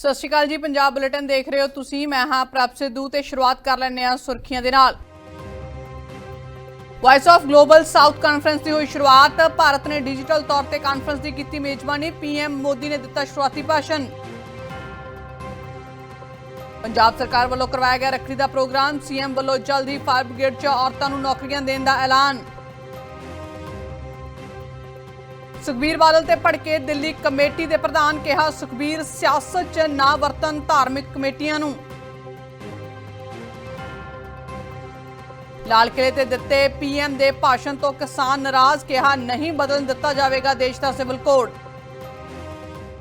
ਸਤਿ ਸ਼੍ਰੀ ਅਕਾਲ ਜੀ, ਪੰਜਾਬ ਬੁਲੇਟਿਨ ਦੇਖ ਰਹੇ ਹੋ ਤੁਸੀਂ। ਮੈਂ ਹਾਂ ਪ੍ਰਭ ਸਿੱਧੂ ਤੇ ਸ਼ੁਰੂਆਤ ਕਰ ਲੈਂਦੇ ਹਾਂ ਸੁਰਖੀਆਂ ਦੇ ਨਾਲ। Voice of global south conference ਦੀ ਹੋਈ ਸ਼ੁਰੂਆਤ। ਭਾਰਤ ਨੇ ਡਿਜੀਟਲ ਤੌਰ ਤੇ ਕਾਨਫਰੰਸ ਦੀ ਕੀਤੀ ਮੇਜ਼ਬਾਨੀ। ਪੀਐਮ ਮੋਦੀ ਨੇ ਦਿੱਤਾ ਸ਼ੁਰੂਆਤੀ ਭਾਸ਼ਣ। ਪੰਜਾਬ ਸਰਕਾਰ ਵੱਲੋਂ ਕਰਵਾਇਆ ਗਿਆ ਰੱਖੜੀ ਦਾ ਪ੍ਰੋਗਰਾਮ। ਸੀਐਮ ਵੱਲੋਂ ਜਲਦੀ ਫਾਇਰ ਬ੍ਰਿਗੇਡ 'ਚ ਔਰਤਾਂ ਨੂੰ ਨੌਕਰੀਆਂ ਦੇਣ ਦਾ ਐਲਾਨ। ਸੁਖਬੀਰ ਬਾਦਲ ਤੇ ਭੜਕੇ ਦਿੱਲੀ ਕਮੇਟੀ ਦੇ ਪ੍ਰਧਾਨ ਕਿਹਾ, ਸੁਖਬੀਰ, ਸਿਆਸਤ 'ਚ ਨਾ ਵਰਤਨ ਧਾਰਮਿਕ ਕਮੇਟੀਆਂ ਨੂੰ। ਲਾਲ ਕਿਲੇ ਤੇ ਦਿੱਤੇ ਪੀਐਮ ਦੇ ਭਾਸ਼ਣ ਤੋਂ ਕਿਸਾਨ ਨਾਰਾਜ਼, ਕਿਹਾ, ਨਹੀਂ ਬਦਲਣ ਦਿੱਤਾ ਜਾਵੇਗਾ ਦੇਸ਼ ਦਾ ਸਿਵਲ ਕੋਡ।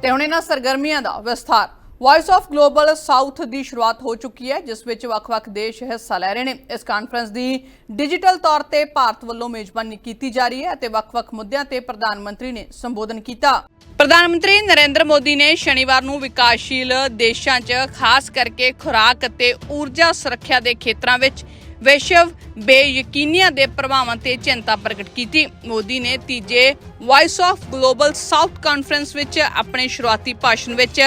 ਤੇ ਹੁਣ ਇਹਨਾਂ ਸਰਗਰਮੀਆਂ ਦਾ ਵਿਸਥਾਰ। ਵਾਇਸ ਆਫ ਗਲੋਬਲ ਸਾਊਥ ਦੀ ਸ਼ੁਰੂਆਤ ਹੋ ਚੁੱਕੀ ਹੈ, ਜਿਸ ਵਿੱਚ ਵੱਖ-ਵੱਖ ਦੇਸ਼ ਹਿੱਸਾ ਲੈ ਰਹੇ ਨੇ। ਇਸ ਕਾਨਫਰੰਸ ਦੀ ਡਿਜੀਟਲ ਤੌਰ ਤੇ ਭਾਰਤ ਵੱਲੋਂ ਮੇਜ਼ਬਾਨੀ ਕੀਤੀ ਜਾ ਰਹੀ ਹੈ ਅਤੇ ਵੱਖ-ਵੱਖ ਮੁੱਦਿਆਂ ਤੇ ਪ੍ਰਧਾਨ ਮੰਤਰੀ ਨੇ ਸੰਬੋਧਨ ਕੀਤਾ। ਪ੍ਰਧਾਨ ਮੰਤਰੀ ਨਰਿੰਦਰ ਮੋਦੀ ਨੇ ਸ਼ਨੀਵਾਰ ਨੂੰ ਵਿਕਾਸਸ਼ੀਲ ਦੇਸ਼ਾਂ 'ਚ ਖਾਸ ਕਰਕੇ ਖੁਰਾਕ ਅਤੇ ਊਰਜਾ ਸੁਰੱਖਿਆ ਦੇ ਖੇਤਰਾਂ ਵਿੱਚ ਵਿਸ਼ਵ ਬੇਯਕੀਨੀਆਂ ਦੇ ਪ੍ਰਭਾਵਾਂ ਤੇ ਚਿੰਤਾ ਪ੍ਰਗਟ ਕੀਤੀ। ਮੋਦੀ ਨੇ ਤੀਜੇ voice of global south conference ਵਿੱਚ ਆਪਣੇ ਸ਼ੁਰੂਆਤੀ ਭਾਸ਼ਣ ਵਿੱਚ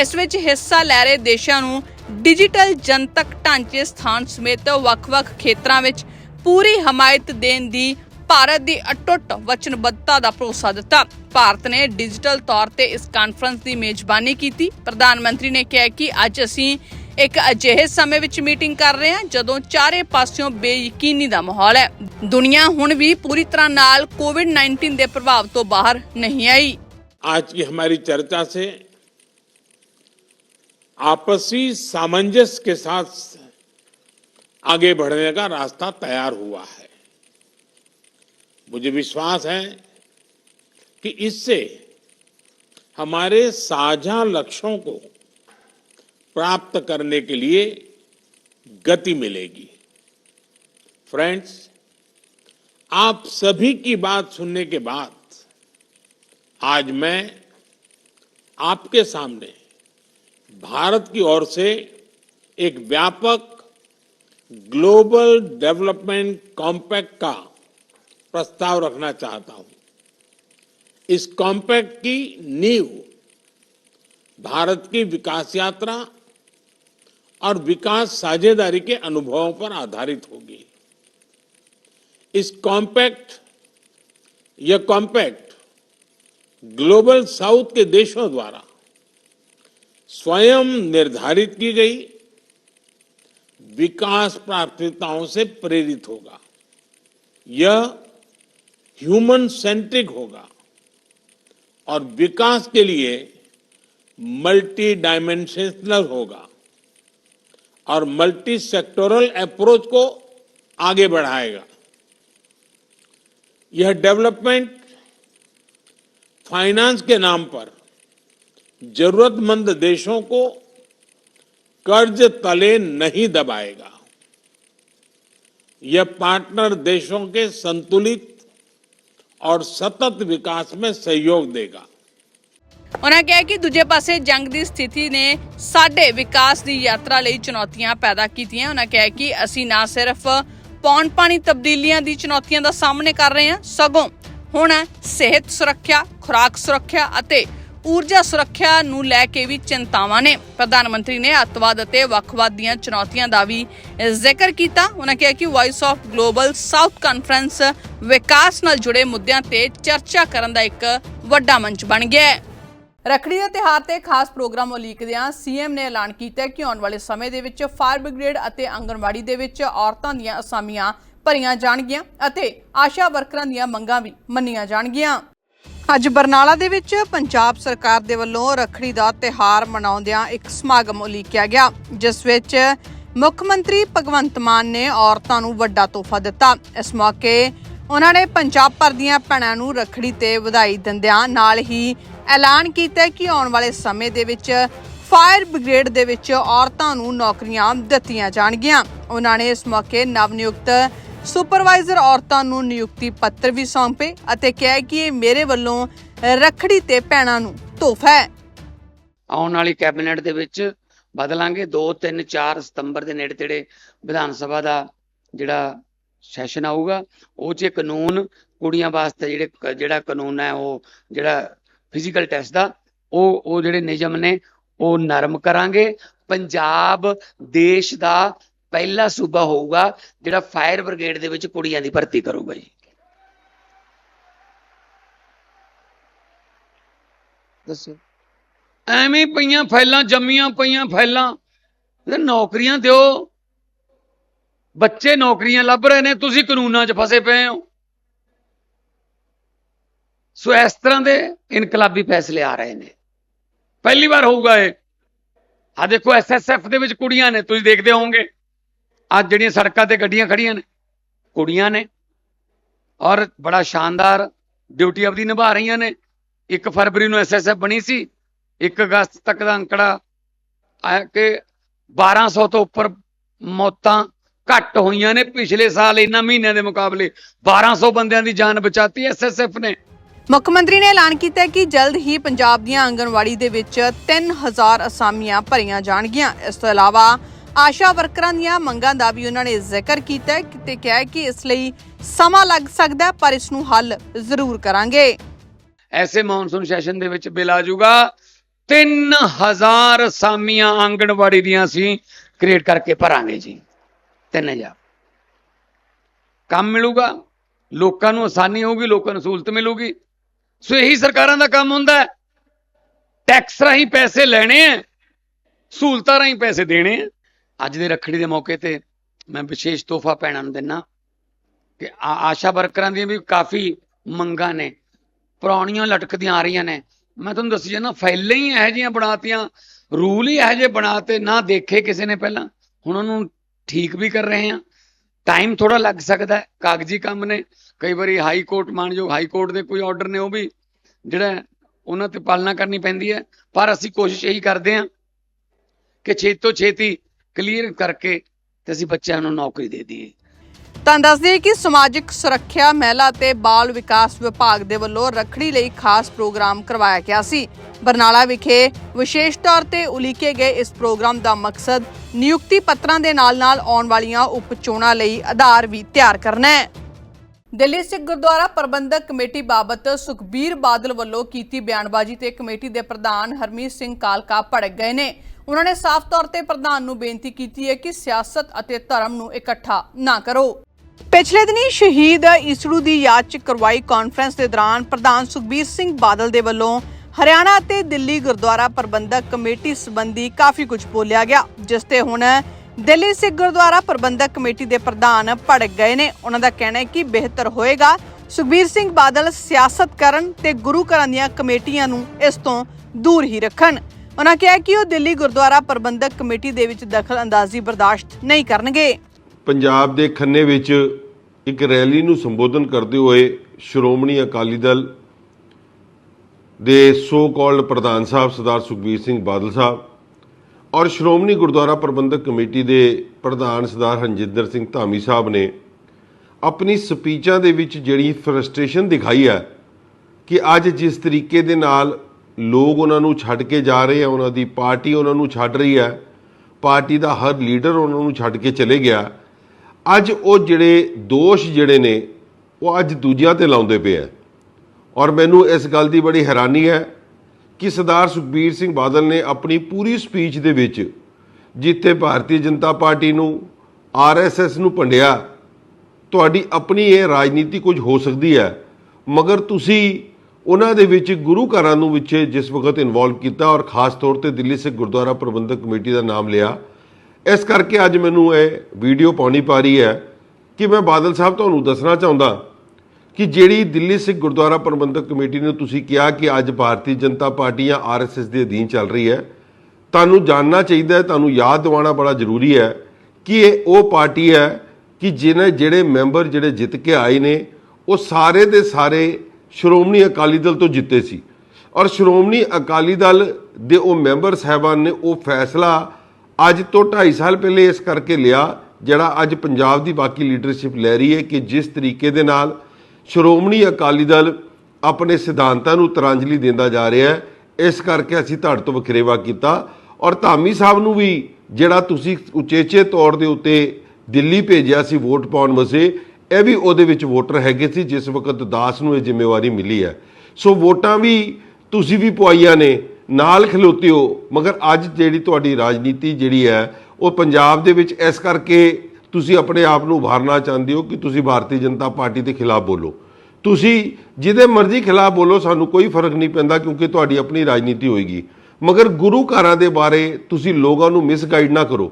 ਇਸ ਵਿੱਚ ਹਿੱਸਾ ਲੈ ਰਹੇ ਦੇਸ਼ਾਂ ਨੂੰ ਡਿਜੀਟਲ ਜਨਤਕ ਢਾਂਚੇ ਸਥਾਨ ਸਮੇਤ ਵੱਖ-ਵੱਖ ਖੇਤਰਾਂ ਵਿੱਚ ਪੂਰੀ ਹਮਾਇਤ ਦੇਣ ਦੀ ਭਾਰਤ ਦੀ ਅਟੁੱਟ ਵਚਨਬੱਧਤਾ ਦਾ ਭਰੋਸਾ ਦਿੱਤਾ। ਭਾਰਤ ਨੇ ਡਿਜੀਟਲ ਤੌਰ ਤੇ ਇਸ ਕਾਨਫਰੰਸ ਦੀ ਮੇਜ਼ਬਾਨੀ ਕੀਤੀ। ਪ੍ਰਧਾਨ ਮੰਤਰੀ ਨੇ ਕਿਹਾ ਕਿ ਅੱਜ ਅਸੀਂ ਇੱਕ ਅਜਿਹੇ ਸਮੇਂ ਵਿੱਚ ਮੀਟਿੰਗ ਕਰ ਰਹੇ ਹਾਂ, ਜਦੋਂ ਚਾਰੇ ਪਾਸਿਓਂ ਬੇਯਕੀਨੀ ਦਾ ਮਾਹੌਲ ਹੈ। ਦੁਨੀਆ ਹੁਣ ਵੀ ਪੂਰੀ ਤਰ੍ਹਾਂ ਨਾਲ ਕੋਵਿਡ-19 ਦੇ ਪ੍ਰਭਾਵ ਤੋਂ ਬਾਹਰ ਨਹੀਂ ਆਈ। ਅੱਜ ਦੀ ਹਮਾਰੀ ਚਰਚਾ ਸੇ आपसी सामंजस्य के साथ आगे बढ़ने का रास्ता तैयार हुआ है। मुझे विश्वास है कि इससे हमारे साझा लक्ष्यों को प्राप्त करने के लिए गति मिलेगी। फ्रेंड्स, आप सभी की बात सुनने के बाद आज मैं आपके सामने भारत की ओर से एक व्यापक ग्लोबल डेवलपमेंट कॉम्पैक्ट का प्रस्ताव रखना चाहता हूँ। इस कॉम्पैक्ट की नींव भारत की विकास यात्रा और विकास साझेदारी के अनुभवों पर आधारित होगी। इस कॉम्पैक्ट, यह कॉम्पैक्ट ग्लोबल साउथ के देशों द्वारा स्वयं निर्धारित की गई, विकास प्राथमिकताओं से प्रेरित होगा। यह ह्यूमन सेंट्रिक होगा और विकास के लिए मल्टी डायमेंशनल होगा और मल्टी सेक्टोरल अप्रोच को आगे बढ़ाएगा। यह डेवलपमेंट फाइनेंस के नाम पर जरूरतमंद देशों को कर्ज तले नहीं दबाएगा यह पार्टनर देशों के संतुलित और सतत विकास में सहयोग देगा ਉਹਨਾਂ ਕਿਹਾ ਕਿ ਦੂਜੇ ਪਾਸੇ ਜੰਗ ਦੀ ਸਥਿਤੀ ਨੇ ਸਾਡੇ ਵਿਕਾਸ ਦੀ ਯਾਤਰਾ ਲਈ ਚੁਣੌਤੀਆਂ ਪੈਦਾ ਕੀਤੀਆਂ ਉਹਨਾਂ ਕਿਹਾ ਕਿ ਅਸੀਂ ਨਾ ਸਿਰਫ ਪੌਣ ਪਾਣੀ ਤਬਦੀਲੀਆਂ ਦੀ ਚੁਣੌਤੀਆਂ ਦਾ ਸਾਹਮਣੇ ਕਰ ਰਹੇ ਹਾਂ ਸਗੋਂ ਹੁਣ ਸਿਹਤ ਸੁਰੱਖਿਆ ਖੁਰਾਕ ਸੁਰੱਖਿਆ ਅਤੇ ਊਰਜਾ ਸੁਰੱਖਿਆ ਨੂੰ ਲੈ ਕੇ ਵੀ ਚਿੰਤਾਵਾਂ ਨੇ। ਪ੍ਰਧਾਨ ਮੰਤਰੀ ਨੇ ਅੱਤਵਾਦ ਅਤੇ ਵੱਖਵਾਦ ਦੀਆਂ ਚੁਣੌਤੀਆਂ ਦਾ ਵੀ ਜ਼ਿਕਰ ਕੀਤਾ। ਉਹਨਾਂ ਕਿਹਾ ਕਿ voice of global south conference ਵਿਕਾਸ ਨਾਲ ਜੁੜੇ ਮੁੱਦਿਆਂ ਤੇ ਚਰਚਾ ਕਰਨ ਦਾ ਇੱਕ ਵੱਡਾ ਮੰਚ ਬਣ ਗਿਆ ਹੈ। ਰੱਖੜੀ ਦੇ ਤਿਹਾਰ ਤੇ ਖਾਸ ਪ੍ਰੋਗਰਾਮ ਉਲੀਕਦਿਆਂ ਸੀਐਮ ਨੇ ਐਲਾਨ ਕੀਤਾ ਕਿ ਆਉਣ ਵਾਲੇ ਸਮੇਂ ਦੇ ਵਿੱਚ ਫਾਇਰ ਬ੍ਰਿਗੇਡ ਅਤੇ ਆਂਗਣਵਾੜੀ ਦੇ ਵਿੱਚ ਔਰਤਾਂ ਦੀਆਂ ਅਸਾਮੀਆਂ ਭਰੀਆਂ ਜਾਣਗੀਆਂ ਅਤੇ ਆਸ਼ਾ ਵਰਕਰਾਂ ਦੀਆਂ ਮੰਗਾਂ ਵੀ ਮੰਨੀਆਂ ਜਾਣਗੀਆਂ। ਅੱਜ ਬਰਨਾਲਾ ਦੇ ਵਿੱਚ ਪੰਜਾਬ ਸਰਕਾਰ ਦੇ ਵੱਲੋਂ ਰੱਖੜੀ ਦਾ ਤਿਹਾਰ ਮਨਾਉਂਦਿਆਂ ਇੱਕ ਸਮਾਗਮ ਉਲੀਕਿਆ ਗਿਆ, ਜਿਸ ਵਿੱਚ ਮੁੱਖ ਮੰਤਰੀ ਭਗਵੰਤ ਮਾਨ ਨੇ ਔਰਤਾਂ ਨੂੰ ਵੱਡਾ ਤੋਹਫਾ ਦਿੱਤਾ। ਇਸ ਮੌਕੇ ਉਹਨਾਂ ਨੇ ਪੰਜਾਬ ਭਰ ਦੀਆਂ ਭੈਣਾਂ ਨੂੰ ਰੱਖੜੀ ਤੇ ਵਧਾਈ ਦਿੰਦਿਆਂ ਨਾਲ ਹੀ ਐਲਾਨ ਕੀਤਾ ਕਿ ਆਉਣ ਵਾਲੇ ਸਮੇਂ ਦੇ ਵਿੱਚ ਫਾਇਰ ਬ੍ਰਿਗੇਡ ਦੇ ਵਿੱਚ ਔਰਤਾਂ ਨੂੰ ਨੌਕਰੀਆਂ ਦਿੱਤੀਆਂ ਜਾਣਗੀਆਂ। ਉਹਨਾਂ ਨੇ ਇਸ ਮੌਕੇ ਨਵ ਨਿਯੁਕਤ ਸੁਪਰਵਾਈਜ਼ਰ ਔਰਤਾਂ ਨੂੰ ਨਿਯੁਕਤੀ ਪੱਤਰ ਵੀ ਸੌਂਪੇ ਅਤੇ ਕਿਹਾ ਕਿ ਇਹ ਮੇਰੇ ਵੱਲੋਂ ਰੱਖੜੀ ਤੇ ਭੈਣਾਂ ਨੂੰ ਤੋਹਫਾ ਹੈ। ਆਉਣ ਵਾਲੀ ਕੈਬਨਿਟ ਦੇ ਵਿੱਚ ਬਦਲਾਂਗੇ 2 3 4 ਸਤੰਬਰ ਦੇ ਨੇੜੇ ਤੇੜੇ ਵਿਧਾਨ ਸਭਾ ਦਾ ਜਿਹੜਾ ਸੈਸ਼ਨ ਆਊਗਾ, ਉਹ 'ਚ ਕਾਨੂੰਨ ਕੁੜੀਆਂ ਵਾਸਤੇ ਜਿਹੜੇ ਜਿਹੜਾ ਕਾਨੂੰਨ ਹੈ, ਉਹ ਜਿਹੜਾ ਫਿਜ਼ੀਕਲ ਟੈਸਟ ਦਾ, ਉਹ ਉਹ ਜਿਹੜੇ ਨਿਯਮ ਨੇ, ਉਹ ਨਰਮ ਕਰਾਂਗੇ। ਪੰਜਾਬ ਦੇਸ਼ ਦਾ ਪਹਿਲਾ ਸੂਬਾ ਹੋਊਗਾ ਜਿਹੜਾ ਫਾਇਰ ਬ੍ਰਿਗੇਡ ਦੇ ਵਿੱਚ ਕੁੜੀਆਂ ਦੀ ਭਰਤੀ ਕਰੂਗਾ ਜੀ। ਦੱਸੋ। ਐਵੇਂ ਪਈਆਂ ਫਾਈਲਾਂ, ਜੰਮੀਆਂ ਪਈਆਂ ਫਾਈਲਾਂ। ਨੌਕਰੀਆਂ ਦਿਓ। ਬੱਚੇ ਨੌਕਰੀਆਂ ਲੱਭ ਰਹੇ ਨੇ, ਤੁਸੀਂ ਕਾਨੂੰਨਾਂ 'ਚ ਫਸੇ ਪਏ ਹੋ। ਸੋ ਇਸ ਤਰ੍ਹਾਂ ਦੇ ਇਨਕਲਾਬੀ ਫੈਸਲੇ ਆ ਰਹੇ ਨੇ। ਪਹਿਲੀ ਵਾਰ ਹੋਊਗਾ ਇਹ। ਆ ਦੇਖੋ ਐਸਐਸਐਫ ਦੇ ਵਿੱਚ ਕੁੜੀਆਂ ਨੇ, ਤੁਸੀਂ ਦੇਖਦੇ ਹੋਵੋਗੇ। ਅੱਜ ਜਿਹੜੀਆਂ ਸੜਕਾਂ ਤੇ ਗੱਡੀਆਂ ਖੜੀਆਂ ਨੇ, ਕੁੜੀਆਂ ਨੇ ਔਰ ਬੜਾ ਸ਼ਾਨਦਾਰ ਡਿਊਟੀ ਆਪਦੀ ਨਿਭਾ ਰਹੀਆਂ ਨੇ। 1 ਫਰਵਰੀ ਨੂੰ ਐਸਐਸਐਫ ਬਣੀ ਸੀ 1 ਅਗਸਤ ਤੱਕ ਦਾ ਅੰਕੜਾ ਆਇਆ ਕਿ 1200 ਤੋਂ ਉੱਪਰ ਮੌਤਾਂ ਘੱਟ ਹੋਈਆਂ ਨੇ ਪਿਛਲੇ ਸਾਲ ਇਹਨਾਂ ਮਹੀਨਿਆਂ ਦੇ ਮੁਕਾਬਲੇ। 1200 ਬੰਦਿਆਂ ਦੀ ਜਾਨ ਬਚਾਤੀ ਐਸਐਸਐਫ ਨੇ। ਮੁੱਖ ਮੰਤਰੀ ਨੇ ਐਲਾਨ ਕੀਤਾ ਕਿ ਜਲਦ ਹੀ ਪੰਜਾਬ ਦੀਆਂ ਆਂਗਣਵਾੜੀ ਦੇ ਵਿੱਚ 3000 ਅਸਾਮੀਆਂ ਭਰੀਆਂ ਜਾਣਗੀਆਂ। ਇਸ ਤੋਂ ਇਲਾਵਾ ਆਸ਼ਾ ਵਰਕਰਾਂ ਦੀਆਂ ਮੰਗਾਂ ਦਾ ਵੀ ਉਹਨਾਂ ਨੇ ਜ਼ਿਕਰ ਕੀਤਾ ਤੇ ਕਿਹਾ ਕਿ ਇਸ ਲਈ ਸਮਾਂ ਲੱਗ ਸਕਦਾ ਪਰ ਇਸ ਨੂੰ ਹੱਲ ਜ਼ਰੂਰ ਕਰਾਂਗੇ। ਐਸੇ ਮੌਨਸੂਨ ਸੈਸ਼ਨ ਦੇ ਵਿੱਚ ਬਿੱਲ ਆ ਜਾਊਗਾ। 3000 ਅਸਾਮੀਆਂ ਆਂਗਣਵਾੜੀ ਦੀਆਂ ਅਸੀਂ ਕ੍ਰੀਏਟ ਕਰਕੇ ਭਰਾਂਗੇ ਜੀ। 3000 ਕੰਮ ਮਿਲੂਗਾ, ਲੋਕਾਂ ਨੂੰ ਆਸਾਨੀ ਹੋਊਗੀ, ਲੋਕਾਂ ਨੂੰ ਸਹੂਲਤ ਮਿਲੂਗੀ। ਸੋ ਇਹੀ ਸਰਕਾਰਾਂ ਦਾ ਕੰਮ ਹੁੰਦਾ ਹੈ। ਟੈਕਸ ਰਾਹੀਂ ਪੈਸੇ ਲੈਣੇ ਆ ਸਹੂਲਤਾਂ ਰਾਹੀਂ ਪੈਸੇ ਦੇਣੇ ਆ ਅੱਜ ਦੇ ਰੱਖੜੀ ਦੇ ਮੌਕੇ ਤੇ ਮੈਂ ਵਿਸ਼ੇਸ਼ ਤੋਹਫਾ ਭੈਣਾਂ ਨੂੰ ਦਿੰਨਾ ਕਿ ਆਸ਼ਾ ਵਰਕਰਾਂ ਦੀਆਂ ਵੀ ਕਾਫੀ ਮੰਗਾਂ ਨੇ ਪੁਰਾਣੀਆਂ ਲਟਕਦੀਆਂ ਆ ਰਹੀਆਂ ਨੇ। ਮੈਂ ਤੁਹਾਨੂੰ ਦੱਸੀ ਜਾਂਦਾ, ਫਾਈਲਾਂ ਹੀ ਇਹੋ ਜਿਹੀਆਂ ਬਣਾਤੀਆਂ, ਰੂਲ ਹੀ ਇਹੋ ਜਿਹੇ ਬਣਾਤੇ ਨਾ ਦੇਖੇ ਕਿਸੇ ਨੇ ਪਹਿਲਾਂ। ਹੁਣ ਉਹਨੂੰ ਠੀਕ ਵੀ ਕਰ ਰਹੇ ਆ ਟਾਈਮ ਥੋੜਾ ਲੱਗ ਸਕਦਾ ਹੈ ਕਾਗਜ਼ੀ ਕੰਮ ਨੇ। ਕਈ ਵਾਰੀ ਹਾਈ ਕੋਰਟ, ਮਾਨਯੋਗ ਹਾਈ ਕੋਰਟ ਦੇ ਕੋਈ ਆਰਡਰ ਨੇ, ਉਹ ਵੀ ਜਿਹੜਾ ਉਹਨਾਂ ਤੇ ਪਾਲਣਾ ਕਰਨੀ ਪੈਂਦੀ ਹੈ। ਪਰ ਅਸੀਂ ਕੋਸ਼ਿਸ਼ ਇਹੀ ਕਰਦੇ ਹਾਂ ਕਿ ਛੇਤੀ ਤੋਂ ਛੇਤੀ ਕਲੀਅਰ ਕਰਕੇ ਤੇ ਅਸੀਂ ਬੱਚਿਆਂ ਨੂੰ ਨੌਕਰੀ ਦੇ ਦਈਏ। ਤਾਂ ਦੱਸ ਦਈਏ ਕਿ ਸਮਾਜਿਕ ਸੁਰੱਖਿਆ ਮਹਿਲਾ ਤੇ ਬਾਲ ਵਿਕਾਸ ਵਿਭਾਗ ਦੇ ਵੱਲੋਂ ਰੱਖੜੀ ਲਈ ਖਾਸ ਪ੍ਰੋਗਰਾਮ ਕਰਵਾਇਆ ਗਿਆ ਸੀ। ਬਰਨਾਲਾ ਵਿਖੇ ਵਿਸ਼ੇਸ਼ ਤੌਰ ਤੇ ਉਲੀਕੇ ਗਏ ਇਸ ਪ੍ਰੋਗਰਾਮ ਦਾ ਮਕਸਦ ਨਿਯੁਕਤੀ ਪੱਤਰਾਂ ਦੇ ਨਾਲ-ਨਾਲ ਆਉਣ ਵਾਲੀਆਂ ਉਪ ਚੋਣਾਂ ਲਈ ਆਧਾਰ ਵੀ ਤਿਆਰ ਕਰਨਾ ਹੈ। ਦਿੱਲੀ ਸਿੱਖ ਗੁਰਦੁਆਰਾ ਪ੍ਰਬੰਧਕ ਕਮੇਟੀ ਬਾਬਤ ਸੁਖਬੀਰ ਬਾਦਲ ਵੱਲੋਂ ਕੀਤੀ ਬਿਆਨਬਾਜ਼ੀ ਤੇ ਕਮੇਟੀ ਦੇ ਪ੍ਰਧਾਨ ਹਰਮੀਤ ਸਿੰਘ ਕਾਲਕਾ ਭੜਕ ਗਏ ਨੇ। ਉਹਨਾਂ ਨੇ ਸਾਫ਼ ਤੌਰ ਤੇ ਪ੍ਰਧਾਨ ਨੂੰ ਬੇਨਤੀ ਕੀਤੀ ਹੈ ਕਿ ਸਿਆਸਤ ਅਤੇ ਧਰਮ ਨੂੰ ਇਕੱਠਾ ਨਾ ਕਰੋ। ਪਿਛਲੇ ਦਿਨੀ ਸ਼ਹੀਦ ਈਸੜੂ ਦੀ ਯਾਦ ਚ ਕਰਵਾਈ ਕਾਨਫਰੰਸ ਦੇ ਦੌਰਾਨ ਪ੍ਰਧਾਨ ਸੁਖਬੀਰ ਸਿੰਘ ਬਾਦਲ ਦੇ ਵੱਲੋਂ ਹਰਿਆਣਾ ਅਤੇ ਦਿੱਲੀ ਗੁਰਦੁਆਰਾ ਪ੍ਰਬੰਧਕ ਕਮੇਟੀ ਸੰਬੰਧੀ ਕਾਫੀ ਕੁਝ ਬੋਲਿਆ ਗਿਆ, ਜਿਸ ਤੇ ਹੁਣ ਦਿੱਲੀ ਸਿੱਖ ਗੁਰਦੁਆਰਾ ਪ੍ਰਬੰਧਕ ਕਮੇਟੀ ਦੇ ਪ੍ਰਧਾਨ ਭੜਕ ਗਏ ਨੇ। ਉਹਨਾਂ ਦਾ ਕਹਿਣਾ ਹੈ ਕਿ ਬਿਹਤਰ ਹੋਏਗਾ ਸੁਖਬੀਰ ਸਿੰਘ ਬਾਦਲ ਸਿਆਸਤ ਕਰਨ ਤੇ ਗੁਰੂ ਘਰਾਂ ਦੀਆਂ ਕਮੇਟੀਆਂ ਨੂੰ ਇਸ ਤੋਂ ਦੂਰ ਹੀ ਰੱਖਣ। ਉਹਨਾਂ ਕਿਹਾ ਕਿ ਉਹ ਦਿੱਲੀ ਗੁਰਦੁਆਰਾ ਪ੍ਰਬੰਧਕ ਕਮੇਟੀ ਦੇ ਵਿੱਚ ਦਖਲ ਅੰਦਾਜ਼ੀ ਬਰਦਾਸ਼ਤ ਨਹੀਂ ਕਰਨਗੇ। ਪੰਜਾਬ ਦੇ ਖੰਨੇ ਵਿੱਚ ਇੱਕ ਰੈਲੀ ਨੂੰ ਸੰਬੋਧਨ ਕਰਦੇ ਹੋਏ ਸ਼੍ਰੋਮਣੀ ਅਕਾਲੀ ਦਲ ਦੇ ਸੋ ਕਾਲਡ ਪ੍ਰਧਾਨ ਸਾਹਿਬ ਸਰਦਾਰ ਸੁਖਬੀਰ ਸਿੰਘ ਬਾਦਲ ਸਾਹਿਬ ਔਰ ਸ਼੍ਰੋਮਣੀ ਗੁਰਦੁਆਰਾ ਪ੍ਰਬੰਧਕ ਕਮੇਟੀ ਦੇ ਪ੍ਰਧਾਨ ਸਰਦਾਰ ਹਰਜਿੰਦਰ ਸਿੰਘ ਧਾਮੀ ਸਾਹਿਬ ਨੇ ਆਪਣੀ ਸਪੀਚਾਂ ਦੇ ਵਿੱਚ ਜਿਹੜੀ ਫਰਸਟ੍ਰੇਸ਼ਨ ਦਿਖਾਈ ਹੈ ਕਿ ਅੱਜ ਜਿਸ ਤਰੀਕੇ ਦੇ ਨਾਲ ਲੋਕ ਉਹਨਾਂ ਨੂੰ ਛੱਡ ਕੇ ਜਾ ਰਹੇ ਆ, ਉਹਨਾਂ ਦੀ ਪਾਰਟੀ ਉਹਨਾਂ ਨੂੰ ਛੱਡ ਰਹੀ ਹੈ ਪਾਰਟੀ ਦਾ ਹਰ ਲੀਡਰ ਉਹਨਾਂ ਨੂੰ ਛੱਡ ਕੇ ਚਲੇ ਗਿਆ। ਅੱਜ ਉਹ ਜਿਹੜੇ ਦੋਸ਼ ਜਿਹੜੇ ਨੇ, ਉਹ ਅੱਜ ਦੂਜਿਆਂ ਤੇ ਲਾਉਂਦੇ ਪਏ ਆ। ਔਰ ਮੈਨੂੰ ਇਸ ਗੱਲ ਦੀ ਬੜੀ ਹੈਰਾਨੀ ਹੈ ਕਿ ਸਰਦਾਰ ਸੁਖਬੀਰ ਸਿੰਘ ਬਾਦਲ ਨੇ ਆਪਣੀ ਪੂਰੀ ਸਪੀਚ ਦੇ ਵਿੱਚ ਜਿੱਥੇ ਭਾਰਤੀ ਜਨਤਾ ਪਾਰਟੀ ਨੂੰ ਆਰਐਸਐਸ ਨੂੰ ਭੰਡਿਆ। ਤੁਹਾਡੀ ਆਪਣੀ ਇਹ ਰਾਜਨੀਤੀ ਕੁਝ ਹੋ ਸਕਦੀ ਹੈ, ਮਗਰ ਤੁਸੀਂ ਉਹਨਾਂ ਦੇ ਵਿੱਚ ਗੁਰੂ ਘਰਾਂ ਨੂੰ ਵਿੱਚ ਜਿਸ ਵਕਤ ਇਨਵੋਲਵ ਕੀਤਾ ਔਰ ਖਾਸ ਤੌਰ ਤੇ ਦਿੱਲੀ ਸਿੱਖ ਗੁਰਦੁਆਰਾ ਪ੍ਰਬੰਧਕ ਕਮੇਟੀ ਦਾ ਨਾਮ ਲਿਆ, ਇਸ ਕਰਕੇ ਅੱਜ ਮੈਨੂੰ ਇਹ ਵੀਡੀਓ ਪਾਉਣੀ ਪਾ ਰਹੀ ਹੈ ਕਿ ਮੈਂ ਬਾਦਲ ਸਾਹਿਬ ਤੁਹਾਨੂੰ ਦੱਸਣਾ ਚਾਹੁੰਦਾ ਕਿ ਜਿਹੜੀ ਦਿੱਲੀ ਸਿੱਖ ਗੁਰਦੁਆਰਾ ਪ੍ਰਬੰਧਕ ਕਮੇਟੀ ਨੇ ਤੁਸੀਂ ਕਿਹਾ ਕਿ ਅੱਜ ਭਾਰਤੀ ਜਨਤਾ ਪਾਰਟੀ ਜਾਂ ਆਰਐਸਐਸ ਦੇ ਅਧੀਨ ਚੱਲ ਰਹੀ ਹੈ, ਤੁਹਾਨੂੰ ਜਾਣਨਾ ਚਾਹੀਦਾ ਹੈ, ਤੁਹਾਨੂੰ ਯਾਦ ਦਿਵਾਉਣਾ ਬੜਾ ਜ਼ਰੂਰੀ ਹੈ ਕਿ ਇਹ ਉਹ ਪਾਰਟੀ ਹੈ ਕਿ ਜਿਹਨੇ ਜਿਹੜੇ ਮੈਂਬਰ ਜਿਹੜੇ ਜਿੱਤ ਕੇ ਆਏ ਨੇ, ਉਹ ਸਾਰੇ ਦੇ ਸਾਰੇ ਸ਼੍ਰੋਮਣੀ ਅਕਾਲੀ ਦਲ ਤੋਂ ਜਿੱਤੇ ਸੀ। ਔਰ ਸ਼੍ਰੋਮਣੀ ਅਕਾਲੀ ਦਲ ਦੇ ਉਹ ਮੈਂਬਰ ਸਾਹਿਬਾਨ ਨੇ ਉਹ ਫੈਸਲਾ ਅੱਜ ਤੋਂ 2.5 ਸਾਲ ਪਹਿਲੇ ਇਸ ਕਰਕੇ ਲਿਆ, ਜਿਹੜਾ ਅੱਜ ਪੰਜਾਬ ਦੀ ਬਾਕੀ ਲੀਡਰਸ਼ਿਪ ਲੈ ਰਹੀ ਹੈ ਕਿ ਜਿਸ ਤਰੀਕੇ ਦੇ ਨਾਲ ਸ਼੍ਰੋਮਣੀ ਅਕਾਲੀ ਦਲ ਆਪਣੇ ਸਿਧਾਂਤਾਂ ਨੂੰ ਤਰਾਂਜਲੀ ਦਿੰਦਾ ਜਾ ਰਿਹਾ ਹੈ, ਇਸ ਕਰਕੇ ਅਸੀਂ ਤੁਹਾਡੇ ਤੋਂ ਵਖਰੇਵਾ ਕੀਤਾ। ਔਰ ਧਾਮੀ ਸਾਹਿਬ ਨੂੰ ਵੀ ਜਿਹੜਾ ਤੁਸੀਂ ਉਚੇਚੇ ਤੌਰ ਦੇ ਉੱਤੇ ਦਿੱਲੀ ਭੇਜਿਆ ਸੀ ਵੋਟ ਪਾਉਣ ਵਾਸਤੇ ਇਹ ਵੀ ਉਹਦੇ ਵਿੱਚ ਵੋਟਰ ਹੈਗੇ ਸੀ, ਜਿਸ ਵਕਤ ਦਾਸ ਨੂੰ ਇਹ ਜ਼ਿੰਮੇਵਾਰੀ ਮਿਲੀ ਹੈ। ਸੋ ਵੋਟਾਂ ਵੀ ਤੁਸੀਂ ਵੀ ਪੁਆਈਆਂ ਨੇ, ਨਾਲ ਖਲੋਤੇ ਹੋ ਮਗਰ ਅੱਜ ਜਿਹੜੀ ਤੁਹਾਡੀ ਰਾਜਨੀਤੀ ਜਿਹੜੀ ਹੈ, ਉਹ ਪੰਜਾਬ ਦੇ ਵਿੱਚ ਇਸ ਕਰਕੇ ਤੁਸੀਂ ਆਪਣੇ ਆਪ ਨੂੰ ਉਭਾਰਨਾ ਚਾਹੁੰਦੇ ਹੋ ਕਿ ਤੁਸੀਂ ਭਾਰਤੀ ਜਨਤਾ ਪਾਰਟੀ ਦੇ ਖਿਲਾਫ ਬੋਲੋ। ਤੁਸੀਂ ਜਿਹਦੇ ਮਰਜ਼ੀ ਖਿਲਾਫ ਬੋਲੋ, ਸਾਨੂੰ ਕੋਈ ਫ਼ਰਕ ਨਹੀਂ ਪੈਂਦਾ ਕਿਉਂਕਿ ਤੁਹਾਡੀ ਆਪਣੀ ਰਾਜਨੀਤੀ ਹੋਏਗੀ। ਮਗਰ ਗੁਰੂ ਘਰਾਂ ਦੇ ਬਾਰੇ ਤੁਸੀਂ ਲੋਕਾਂ ਨੂੰ ਮਿਸਗਾਈਡ ਨਾ ਕਰੋ।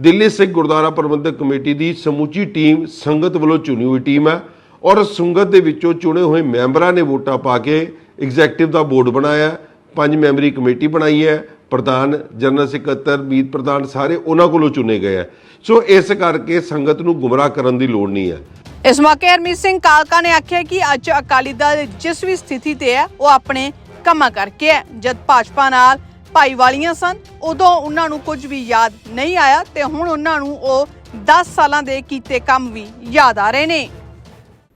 ਦਿੱਲੀ ਸਿੱਖ ਗੁਰਦੁਆਰਾ ਪ੍ਰਬੰਧਕ ਕਮੇਟੀ ਦੀ ਸਮੁੱਚੀ ਟੀਮ ਸੰਗਤ ਵੱਲੋਂ ਚੁਣੀ ਹੋਈ ਟੀਮ ਹੈ ਔਰ ਸੰਗਤ ਦੇ ਵਿੱਚੋਂ ਚੁਣੇ ਹੋਏ ਮੈਂਬਰਾਂ ਨੇ ਵੋਟਾਂ ਪਾ ਕੇ ਐਗਜ਼ੈਕਟਿਵ ਦਾ ਬੋਰਡ ਬਣਾਇਆ ਪੰਜ ਮੈਂਬਰੀ ਕਮੇਟੀ ਬਣਾਈ ਹੈ, ਪ੍ਰਧਾਨ, ਜਨਰਲ ਸਕੱਤਰ, ਮੀਤ ਪ੍ਰਧਾਨ ਸਾਰੇ ਉਹਨਾਂ ਕੋਲੋਂ ਚੁਣੇ ਗਏ ਹੈ। ਸੋ ਇਸ ਕਰਕੇ ਸੰਗਤ ਨੂੰ ਗੁੰਮਰਾਹ ਕਰਨ ਦੀ ਲੋੜ ਨਹੀਂ ਹੈ। ਇਸ ਮੌਕੇ ਹਰਮੀਤ ਸਿੰਘ ਕਾਲਕਾ ਨੇ ਆਖਿਆ ਕਿ ਅੱਜ ਅਕਾਲੀ ਦਲ ਜਿਸ ਵੀ ਸਥਿਤੀ ਤੇ ਹੈ, ਉਹ ਆਪਣੇ ਕੰਮਾਂ ਕਰਕੇ ਹੈ। ਜਦ ਭਾਜਪਾ ਨਾਲ ਭਾਈਵਾਲੀਆਂ ਸਨ। ਉਦੋਂ ਉਹਨਾਂ ਨੂੰ ਕੁਝ ਵੀ ਯਾਦ ਨਹੀਂ ਆਇਆ ਤੇ ਹੁਣ ਉਹਨਾਂ ਨੂੰ ਉਹ 10 ਸਾਲਾਂ ਦੇ ਕੀਤੇ ਕੰਮ ਵੀ ਯਾਦ ਆ ਰਹੇ ਨੇ।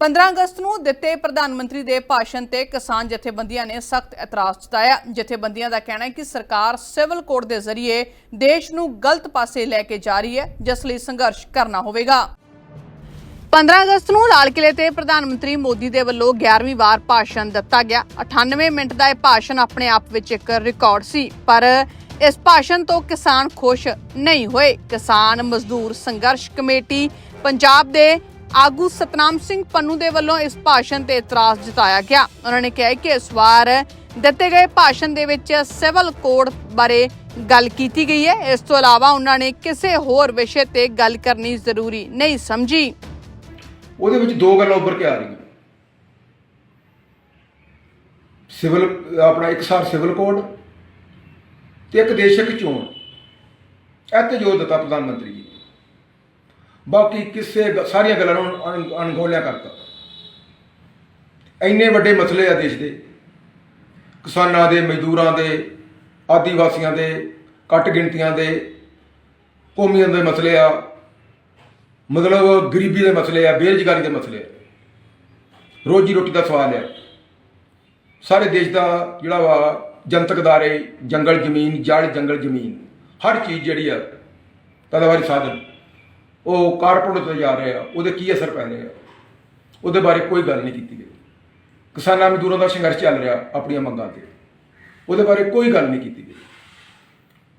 15 ਅਗਸਤ ਨੂੰ ਦਿੱਤੇ ਪ੍ਰਧਾਨ ਮੰਤਰੀ ਦੇ ਭਾਸ਼ਣ ਤੇ ਕਿਸਾਨ ਜਥੇਬੰਦੀਆਂ ਨੇ ਸਖਤ ਇਤਰਾਜ਼ ਜਤਾਇਆ। ਜਥੇਬੰਦੀਆਂ ਦਾ ਕਹਿਣਾ ਹੈ ਕਿ ਸਰਕਾਰ ਸਿਵਲ ਕੋਡ ਦੇ ਜ਼ਰੀਏ ਦੇਸ਼ ਨੂੰ ਗਲਤ ਪਾਸੇ ਲੈ ਕੇ ਜਾ ਰਹੀ ਹੈ, ਜਿਸ ਲਈ ਸੰਘਰਸ਼ ਕਰਨਾ ਹੋਵੇਗਾ। 15 ਅਗਸਤ ਨੂੰ ਲਾਲ ਕਿਲੇ ਤੇ ਪ੍ਰਧਾਨ ਮੰਤਰੀ ਮੋਦੀ ਦੇ ਵੱਲੋਂ 11ਵੀਂ ਵਾਰ ਭਾਸ਼ਣ ਦਿੱਤਾ ਗਿਆ। 98 ਮਿੰਟ ਦਾ ਇਹ ਭਾਸ਼ਣ ਆਪਣੇ ਆਪ ਵਿੱਚ ਇੱਕ ਰਿਕਾਰਡ ਸੀ, ਪਰ ਇਸ ਭਾਸ਼ਣ ਤੋਂ ਕਿਸਾਨ ਖੁਸ਼ ਨਹੀਂ ਹੋਏ। ਕਿਸਾਨ ਮਜ਼ਦੂਰ ਸੰਘਰਸ਼ ਕਮੇਟੀ ਪੰਜਾਬ ਦੇ ਆਗੂ ਸਤਨਾਮ ਸਿੰਘ ਪੰਨੂ ਦੇ ਵੱਲੋਂ ਇਸ ਭਾਸ਼ਣ ਤੇ ਇਤਰਾਜ਼ ਜਤਾਇਆ ਗਿਆ। ਉਹਨਾਂ ਨੇ ਕਿਹਾ ਕਿ ਇਸ ਵਾਰ ਦਿੱਤੇ ਗਏ ਭਾਸ਼ਣ ਦੇ ਵਿੱਚ ਸਿਵਲ ਕੋਡ ਬਾਰੇ ਗੱਲ ਕੀਤੀ ਗਈ ਹੈ। ਇਸ ਤੋਂ ਇਲਾਵਾ ਉਹਨਾਂ ਨੇ ਕਿਸੇ ਹੋਰ ਵਿਸ਼ੇ ਤੇ ਗੱਲ ਕਰਨੀ ਜ਼ਰੂਰੀ ਨਹੀਂ ਸਮਝੀ। ਉਹਦੇ ਵਿੱਚ ਦੋ ਗੱਲਾਂ ਉੱਭਰ ਕੇ ਆ ਰਹੀਆਂ। ਸਿਵਲ, ਆਪਣਾ ਇੱਕਸਾਰ ਸਿਵਲ ਕੋਡ ਤੇ ਇੱਕ ਦੇਸ਼ਕ ਚੋਣ। ਇਹ ਤੇ ਜੋ ਦਿੱਤਾ ਪ੍ਰਧਾਨ ਮੰਤਰੀ ਜੀ ਬਾਕੀ ਕਿਸੇ ਸਾਰੀਆਂ ਗੱਲਾਂ ਨੂੰ ਅਣ- ਅਣਗੌਲਿਆ ਕਰਤਾ। ਇੰਨੇ ਵੱਡੇ ਮਸਲੇ ਆ ਦੇਸ਼ ਦੇ। ਕਿਸਾਨਾਂ ਦੇ, ਮਜ਼ਦੂਰਾਂ ਦੇ, ਆਦੀਵਾਸੀਆਂ ਦੇ, ਘੱਟ ਗਿਣਤੀਆਂ ਦੇ ਕੌਮੀਆਂ ਦੇ ਮਸਲੇ ਆ। ਮਤਲਬ ਗਰੀਬੀ ਦੇ ਮਸਲੇ ਆ, ਬੇਰੁਜ਼ਗਾਰੀ ਦੇ ਮਸਲੇ ਆ। ਰੋਜੀ ਰੋਟੀ ਦਾ ਸਵਾਲ ਹੈ ਸਾਰੇ ਦੇਸ਼ ਦਾ ਜਿਹੜਾ ਵਾ ਜਨਤਕ ਦਾਰੇ ਜੰਗਲ ਜ਼ਮੀਨ ਜੜ ਜੰਗਲ ਜ਼ਮੀਨ, ਹਰ ਚੀਜ਼ ਜਿਹੜੀ ਆ, ਪੈਦਾਵਾਰੀ ਸਾਧਨ, ਉਹ ਕਾਰਪੋਰੇਟ ਤੇ ਜਾ ਰਹੇ ਆ, ਉਹਦੇ ਕੀ ਅਸਰ ਪੈ ਰਹੇ ਆ? ਉਹਦੇ ਬਾਰੇ ਕੋਈ ਗੱਲ ਨਹੀਂ ਕੀਤੀ ਗਈ। ਕਿਸਾਨਾਂ ਮਜ਼ਦੂਰਾਂ ਦਾ ਸੰਘਰਸ਼ ਚੱਲ ਰਿਹਾ ਆਪਣੀਆਂ ਮੰਗਾਂ ਤੇ। ਉਹਦੇ ਬਾਰੇ ਕੋਈ ਗੱਲ ਨਹੀਂ ਕੀਤੀ ਗਈ।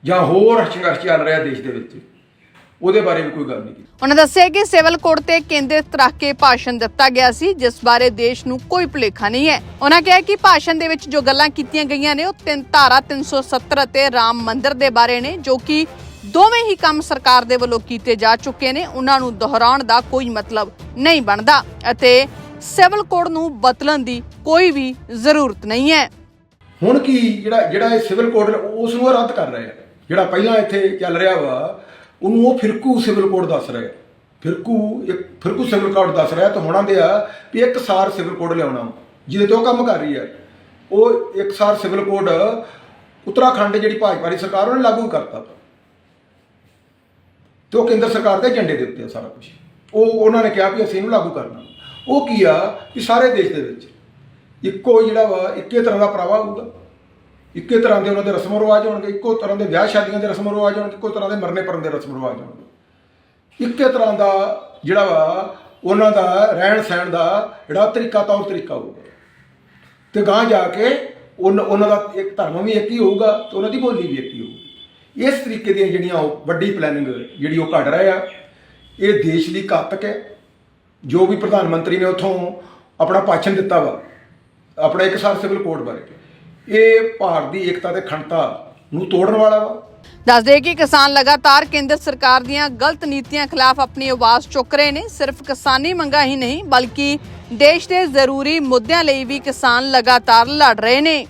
ਜਾਂ ਹੋਰ ਸੰਘਰਸ਼ ਚੱਲ ਰਿਹਾ ਦੇਸ਼ ਦੇ ਵਿੱਚ। ਉਹਦੇ ਬਾਰੇ ਵੀ ਕੋਈ ਗੱਲ ਨਹੀਂ ਕੀਤੀ। ਉਹਨਾਂ ਦੱਸਿਆ ਕਿ ਸਿਵਲ ਕੋਡ ਤੇ ਕੇਂਦਰਿਤ ਰੱਖ ਕੇ ਭਾਸ਼ਣ ਦਿੱਤਾ ਗਿਆ ਸੀ ਜਿਸ ਬਾਰੇ ਦੇਸ਼ ਨੂੰ ਕੋਈ ਭੁਲੇਖਾ ਨਹੀਂ ਹੈ। ਉਹਨਾਂ ਕਿਹਾ ਕਿ ਭਾਸ਼ਣ ਦੇ ਵਿੱਚ ਜੋ ਗੱਲਾਂ ਕੀਤੀਆਂ ਗਈਆਂ ਨੇ ਉਹ ਤਿੰਨ ਧਾਰਾ 370 ਅਤੇ ਰਾਮ ਮੰਦਿਰ ਦੇ ਬਾਰੇ ਨੇ ਜੋ ਕਿ ਦੋਵੇਂ ਹੀ ਕੰਮ ਸਰਕਾਰ ਦੇ ਵੱਲੋਂ ਕੀਤੇ ਜਾ ਚੁੱਕੇ ਨੇ। ਉਹਨਾਂ ਨੂੰ ਦੁਹਰਾਉਣ ਦਾ ਕੋਈ ਮਤਲਬ ਨਹੀਂ ਬਣਦਾ ਅਤੇ ਸਿਵਲ ਕੋਡ ਨੂੰ ਬਦਲਣ ਦੀ ਕੋਈ ਵੀ ਜ਼ਰੂਰਤ ਨਹੀਂ ਹੈ। ਹੁਣ ਕੀ ਜਿਹੜਾ ਜਿਹੜਾ ਇਹ ਸਿਵਲ ਕੋਡ ਉਸ ਨੂੰ ਰੱਦ ਕਰ ਰਹੇ ਆ। ਜਿਹੜਾ ਪਹਿਲਾਂ ਇੱਥੇ ਚੱਲ ਰਿਹਾ ਵਾ ਉਹਨੂੰ ਉਹ ਫਿਰਕੂ ਸਿਵਲ ਕੋਡ ਦੱਸ ਰਿਹਾ ਫਿਰਕੂ ਇੱਕ ਫਿਰਕੂ ਸਿਵਲ ਕੋਡ ਦੱਸ ਰਿਹਾ ਤਾਂ ਹੋਣਾ ਦੇ ਆ ਵੀ ਇੱਕ ਸਾਰ ਸਿਵਲ ਕੋਡ ਲਿਆਉਣਾ ਵਾ, ਜਿਹਦੇ ਤੇ ਉਹ ਕੰਮ ਕਰ ਰਹੀ ਹੈ। ਉਹ ਇੱਕ ਸਾਰ ਸਿਵਲ ਕੋਡ ਉੱਤਰਾਖੰਡ ਜਿਹੜੀ ਭਾਜਪਾ ਦੀ ਸਰਕਾਰ ਉਹਨੇ ਲਾਗੂ ਕਰਤਾ ਤੇ। ਉਹ ਕੇਂਦਰ ਸਰਕਾਰ ਦੇ ਏਜੰਡੇ ਦੇ ਉੱਤੇ ਆ ਸਾਰਾ ਕੁਝ ਉਹ ਉਹਨਾਂ ਨੇ ਕਿਹਾ ਵੀ ਅਸੀਂ ਇਹਨੂੰ ਲਾਗੂ ਕਰਨਾ ਉਹ ਕੀ ਆ ਕਿ ਸਾਰੇ ਦੇਸ਼ ਦੇ ਵਿੱਚ ਇੱਕੋ ਜਿਹੜਾ ਵਾ ਇੱਕੇ ਤਰ੍ਹਾਂ ਦਾ ਪ੍ਰਾਵਾ ਹੋਊਗਾ। ਇੱਕੇ ਤਰ੍ਹਾਂ ਦੇ ਉਹਨਾਂ ਦੇ ਰਸਮ ਰਿਵਾਜ ਹੋਣਗੇ, ਇੱਕੋ ਤਰ੍ਹਾਂ ਦੇ ਵਿਆਹ ਸ਼ਾਦੀਆਂ ਦੇ ਰਸਮ ਰਿਵਾਜ ਹੋਣਗੇ, ਇੱਕੋ ਤਰ੍ਹਾਂ ਦੇ ਮਰਨੇ ਪਰਨ ਦੇ ਰਸਮ ਰਿਵਾਜ ਹੋਣਗੇ। ਇੱਕੇ ਤਰ੍ਹਾਂ ਦਾ ਜਿਹੜਾ ਵਾ, ਉਹਨਾਂ ਦਾ ਰਹਿਣ ਸਹਿਣ ਦਾ ਜਿਹੜਾ ਤਰੀਕਾ, ਤੌਰ ਤਰੀਕਾ ਹੋਊਗਾ। ਤੇ ਗਾਂ ਜਾ ਕੇ ਉਨ- ਉਹਨਾਂ ਦਾ ਇੱਕ ਧਰਮ ਵੀ ਇੱਕ ਹੀ ਹੋਊਗਾ ਤੇ ਉਹਨਾਂ ਦੀ ਬੋਲੀ ਵੀ ਇੱਕ ਹੀ ਹੋਊਗੀ। ਇਸ ਤਰੀਕੇ ਦੀਆਂ ਜਿਹੜੀਆਂ ਉਹ ਵੱਡੀ ਪਲੈਨਿੰਗ ਜਿਹੜੀ ਉਹ ਘੜ ਰਹੇ ਆ, ਇਹ ਦੇਸ਼ ਲਈ ਘਾਤਕ ਹੈ। ਜੋ ਵੀ ਪ੍ਰਧਾਨ ਮੰਤਰੀ ਨੇ ਉਥੋਂ ਆਪਣਾ ਭਾਸ਼ਣ ਦਿੱਤਾ ਵਾ, ਆਪਣਾ ਇੱਕ ਸਾਰ ਸਿਵਲ ਕੋਡ ਬਾਰੇ। ਇਹ ਭਾਰਤ ਦੀ ਏਕਤਾ ਤੇ ਅਖੰਡਤਾ ਨੂੰ ਤੋੜਨ ਵਾਲਾ ਵਾ। ਦੱਸਦੇ ਕਿ ਕਿਸਾਨ ਲਗਾਤਾਰ ਕੇਂਦਰ ਸਰਕਾਰ ਦੀਆਂ ਗਲਤ ਨੀਤੀਆਂ ਖਿਲਾਫ ਆਪਣੀ ਆਵਾਜ਼ ਚੁੱਕ ਰਹੇ ਨੇ। ਸਿਰਫ ਕਿਸਾਨੀ ਮੰਗਾਂ ਹੀ ਨਹੀਂ, ਬਲਕਿ ਦੇਸ਼ ਦੇ ਜ਼ਰੂਰੀ ਮੁੱਦਿਆਂ ਲਈ ਵੀ ਕਿਸਾਨ ਲਗਾਤਾਰ ਲੜ ਰਹੇ ਨੇ।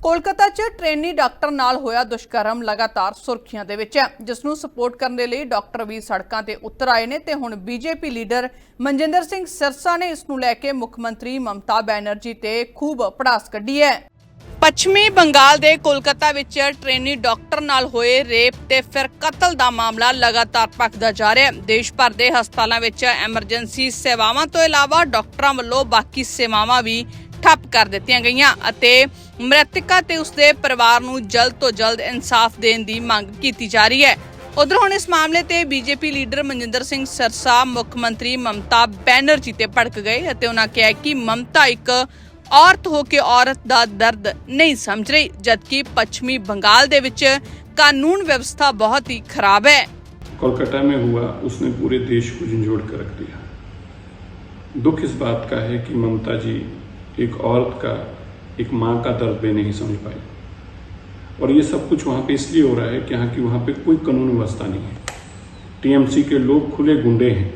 ਕੋਲਕਾਤਾ 'ਚ ਟ੍ਰੇਨੀ ਡਾਕਟਰ ਨਾਲ ਹੋਇਆ ਦੁਸ਼ਕਰਮ ਲਗਾਤਾਰ ਸੁਰਖੀਆਂ ਦੇ ਵਿੱਚ ਹੈ ਜਿਸ ਨੂੰ ਸਪੋਰਟ ਕਰਨ ਦੇ ਲਈ ਡਾਕਟਰ ਵੀ ਸੜਕਾਂ ਤੇ ਉਤਰ ਆਏ ਨੇ ਤੇ ਹੁਣ ਬੀਜੇਪੀ ਲੀਡਰ ਮਨਜਿੰਦਰ ਸਿੰਘ ਸਿਰਸਾ ਨੇ ਇਸ ਨੂੰ ਲੈ ਕੇ ਮੁੱਖ ਮੰਤਰੀ ਮਮਤਾ ਬੈਨਰਜੀ ਤੇ ਖੂਬ ਪੜਾਸ ਕੱਢੀ ਹੈ। ਪੱਛਮੀ ਬੰਗਾਲ ਦੇ ਕੋਲਕਾਤਾ ਵਿੱਚ ਟ੍ਰੇਨੀ ਡਾਕਟਰ ਨਾਲ ਹੋਏ ਰੇਪ ਤੇ ਫਿਰ ਕਤਲ ਦਾ ਮਾਮਲਾ ਲਗਾਤਾਰ ਭਖਦਾ ਜਾ ਰਿਹਾ ਹੈ। ਦੇਸ਼ ਭਰ ਦੇ ਹਸਪਤਾਲਾਂ ਵਿੱਚ ਐਮਰਜੈਂਸੀ ਸੇਵਾਵਾਂ ਤੋਂ ਇਲਾਵਾ ਡਾਕਟਰਾਂ ਵੱਲੋਂ ਬਾਕੀ ਸੇਵਾਵਾਂ ਵੀ ਠੱਪ ਕਰ ਦਿੱਤੀਆਂ ਗਈਆਂ ਅਤੇ ਮ੍ਰਿਤਕਾ ਤੇ ਉਸਦੇ ਪਰਿਵਾਰ ਨੂੰ ਜਲਦ ਤੋਂ ਜਲਦ ਇਨਸਾਫ ਦੇਣ ਦੀ ਮੰਗ ਕੀਤੀ ਜਾ ਰਹੀ ਹੈ। ਉਧਰ ਹੁਣ ਇਸ ਮਾਮਲੇ ਤੇ ਬੀਜੇਪੀ ਲੀਡਰ ਮਨਜਿੰਦਰ ਸਿੰਘ ਸਰਸਾ, ਮੁੱਖ ਮੰਤਰੀ ਮਮਤਾ ਬੈਨਰਜੀ ਤੇ ਭੜਕ ਗਏ ਅਤੇ ਉਹਨਾਂ ਕਿਹਾ ਕਿ ਮਮਤਾ ਇੱਕ ਔਰਤ ਹੋ ਕੇ ਔਰਤ ਦਾ ਦਰਦ ਨਹੀਂ ਸਮਝ ਰਹੀ ਜਦਕਿ ਪੱਛਮੀ ਬੰਗਾਲ ਦੇ ਵਿੱਚ ਕਾਨੂੰਨ ਵਿਵਸਥਾ ਬਹੁਤ ਹੀ ਖਰਾਬ ਹੈ कोलकाता में हुआ उसने पूरे देश को झंझोड़ कर रख दिया दुख इस बात का है कि ममता जी एक औरत का एक माँ का दर्द भी नहीं समझ पाई और ये सब कुछ वहाँ पे इसलिए हो रहा है कि यहाँ की वहाँ पे कोई कानून व्यवस्था नहीं है टीएमसी के लोग खुले गुंडे हैं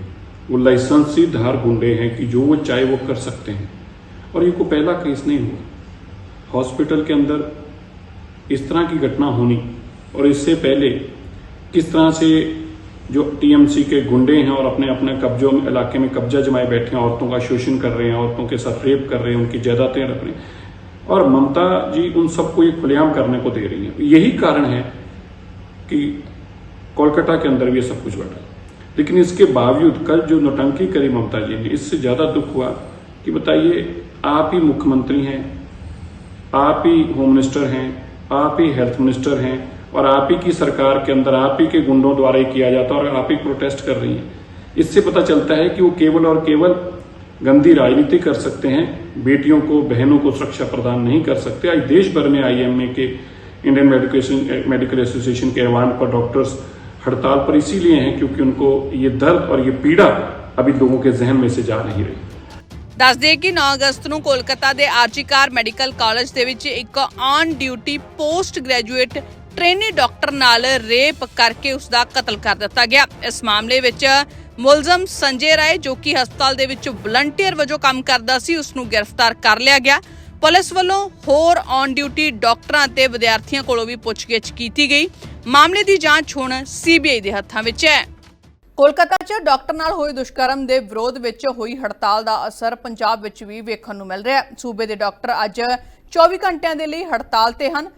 वो लाइसेंसी धार गुंडे हैं कि जो वो चाहे वो कर सकते हैं और ये को पहला केस नहीं हुआ। हॉस्पिटल के अंदर इस तरह की घटना होनी और इससे पहले किस तरह से जो टीएमसी के गुंडे हैं और अपने अपने कब्जों में, इलाके में कब्जा जमाए बैठे हैं, औरतों का शोषण कर रहे हैं, औरतों के साथ रेप कर रहे हैं, उनकी जायदादें रख रहे हैं। और ममता जी उन सबको ये खुलेआम करने को दे रही हैं। यही कारण है कि कोलकाता के अंदर भी ये सब कुछ घटा। लेकिन इसके बावजूद कल जो नोटंकी करी ममता जी ने, इससे ज़्यादा दुख हुआ कि बताइए आप ही मुख्यमंत्री हैं, आप ही होम मिनिस्टर हैं, आप ही हेल्थ मिनिस्टर हैं और आप ही की सरकार के अंदर आप ही के गुंडों द्वारा ही किया जाता है और आप ही प्रोटेस्ट कर रही हैं। इससे पता चलता है कि वो केवल और केवल गंदी राजनीति कर सकते हैं, बेटियों को, बहनों को सुरक्षा प्रदान नहीं कर सकते। आज देश भर में आईएमए के इंडियन मेडिकेशन मेडिकल एसोसिएशन के आह्वान पर डॉक्टर्स हड़ताल पर इसीलिए हैं क्योंकि उनको ये दर्द और ये पीड़ा अभी लोगों के जहन में से जा नहीं रही। ਦੱਸ ਕਿ 9 ਅਗਸਤ ਨੂੰ ਕੋਲਕਾਤਾ ਦੇ ਆਰਜੀਕਾਰ ਮੈਡੀਕਲ ਕਾਲਜ ਦੇ ਵਿੱਚ ਇੱਕ on duty post graduate trainee doctor ਨਾਲ ਰੇਪ ਕਰਕੇ ਉਸ ਦਾ ਕਤਲ ਕਰ ਦਿੱਤਾ ਗਿਆ। ਇਸ ਮਾਮਲੇ ਵਿੱਚ ਮੁਲਜ਼ਮ ਸੰਜੇ ਰਾਏ, ਜੋ ਕਿ ਹਸਪਤਾਲ ਦੇ ਵਿੱਚ ਵਲੰਟੀਅਰ ਵਜੋਂ ਕੰਮ ਕਰਦਾ ਸੀ, ਉਸ ਨੂੰ ਗ੍ਰਿਫਤਾਰ ਕਰ ਲਿਆ ਗਿਆ। ਪੁਲਿਸ ਵੱਲੋਂ ਹੋਰ ਔਨ ਡਿਊਟੀ ਡਾਕਟਰਾਂ ਤੇ ਵਿਦਿਆਰਥੀਆਂ ਕੋਲੋਂ ਵੀ ਪੁੱਛਗਿੱਛ ਕੀਤੀ ਗਈ। ਮਾਮਲੇ ਦੀ ਜਾਂਚ ਹੁਣ ਸੀਬੀਆਈ ਦੇ ਹੱਥਾਂ ਵਿੱਚ ਹੈ। ਕੋਲਕਾਤਾ 'ਚ ਡਾਕਟਰ ਨਾਲ ਹੋਏ ਦੁਸ਼ਕਰਮ ਦੇ ਵਿਰੋਧ ਵਿੱਚ ਹੋਈ ਹੜਤਾਲ ਦਾ ਅਸਰ ਪੰਜਾਬ ਵਿੱਚ ਵੀ ਵੇਖਣ ਨੂੰ ਮਿਲ ਰਿਹਾ ਹੈ। ਸੂਬੇ ਦੇ ਡਾਕਟਰ ਅੱਜ 24 ਘੰਟਿਆਂ ਦੇ ਲਈ ਹੜਤਾਲ ਤੇ ਹਨ,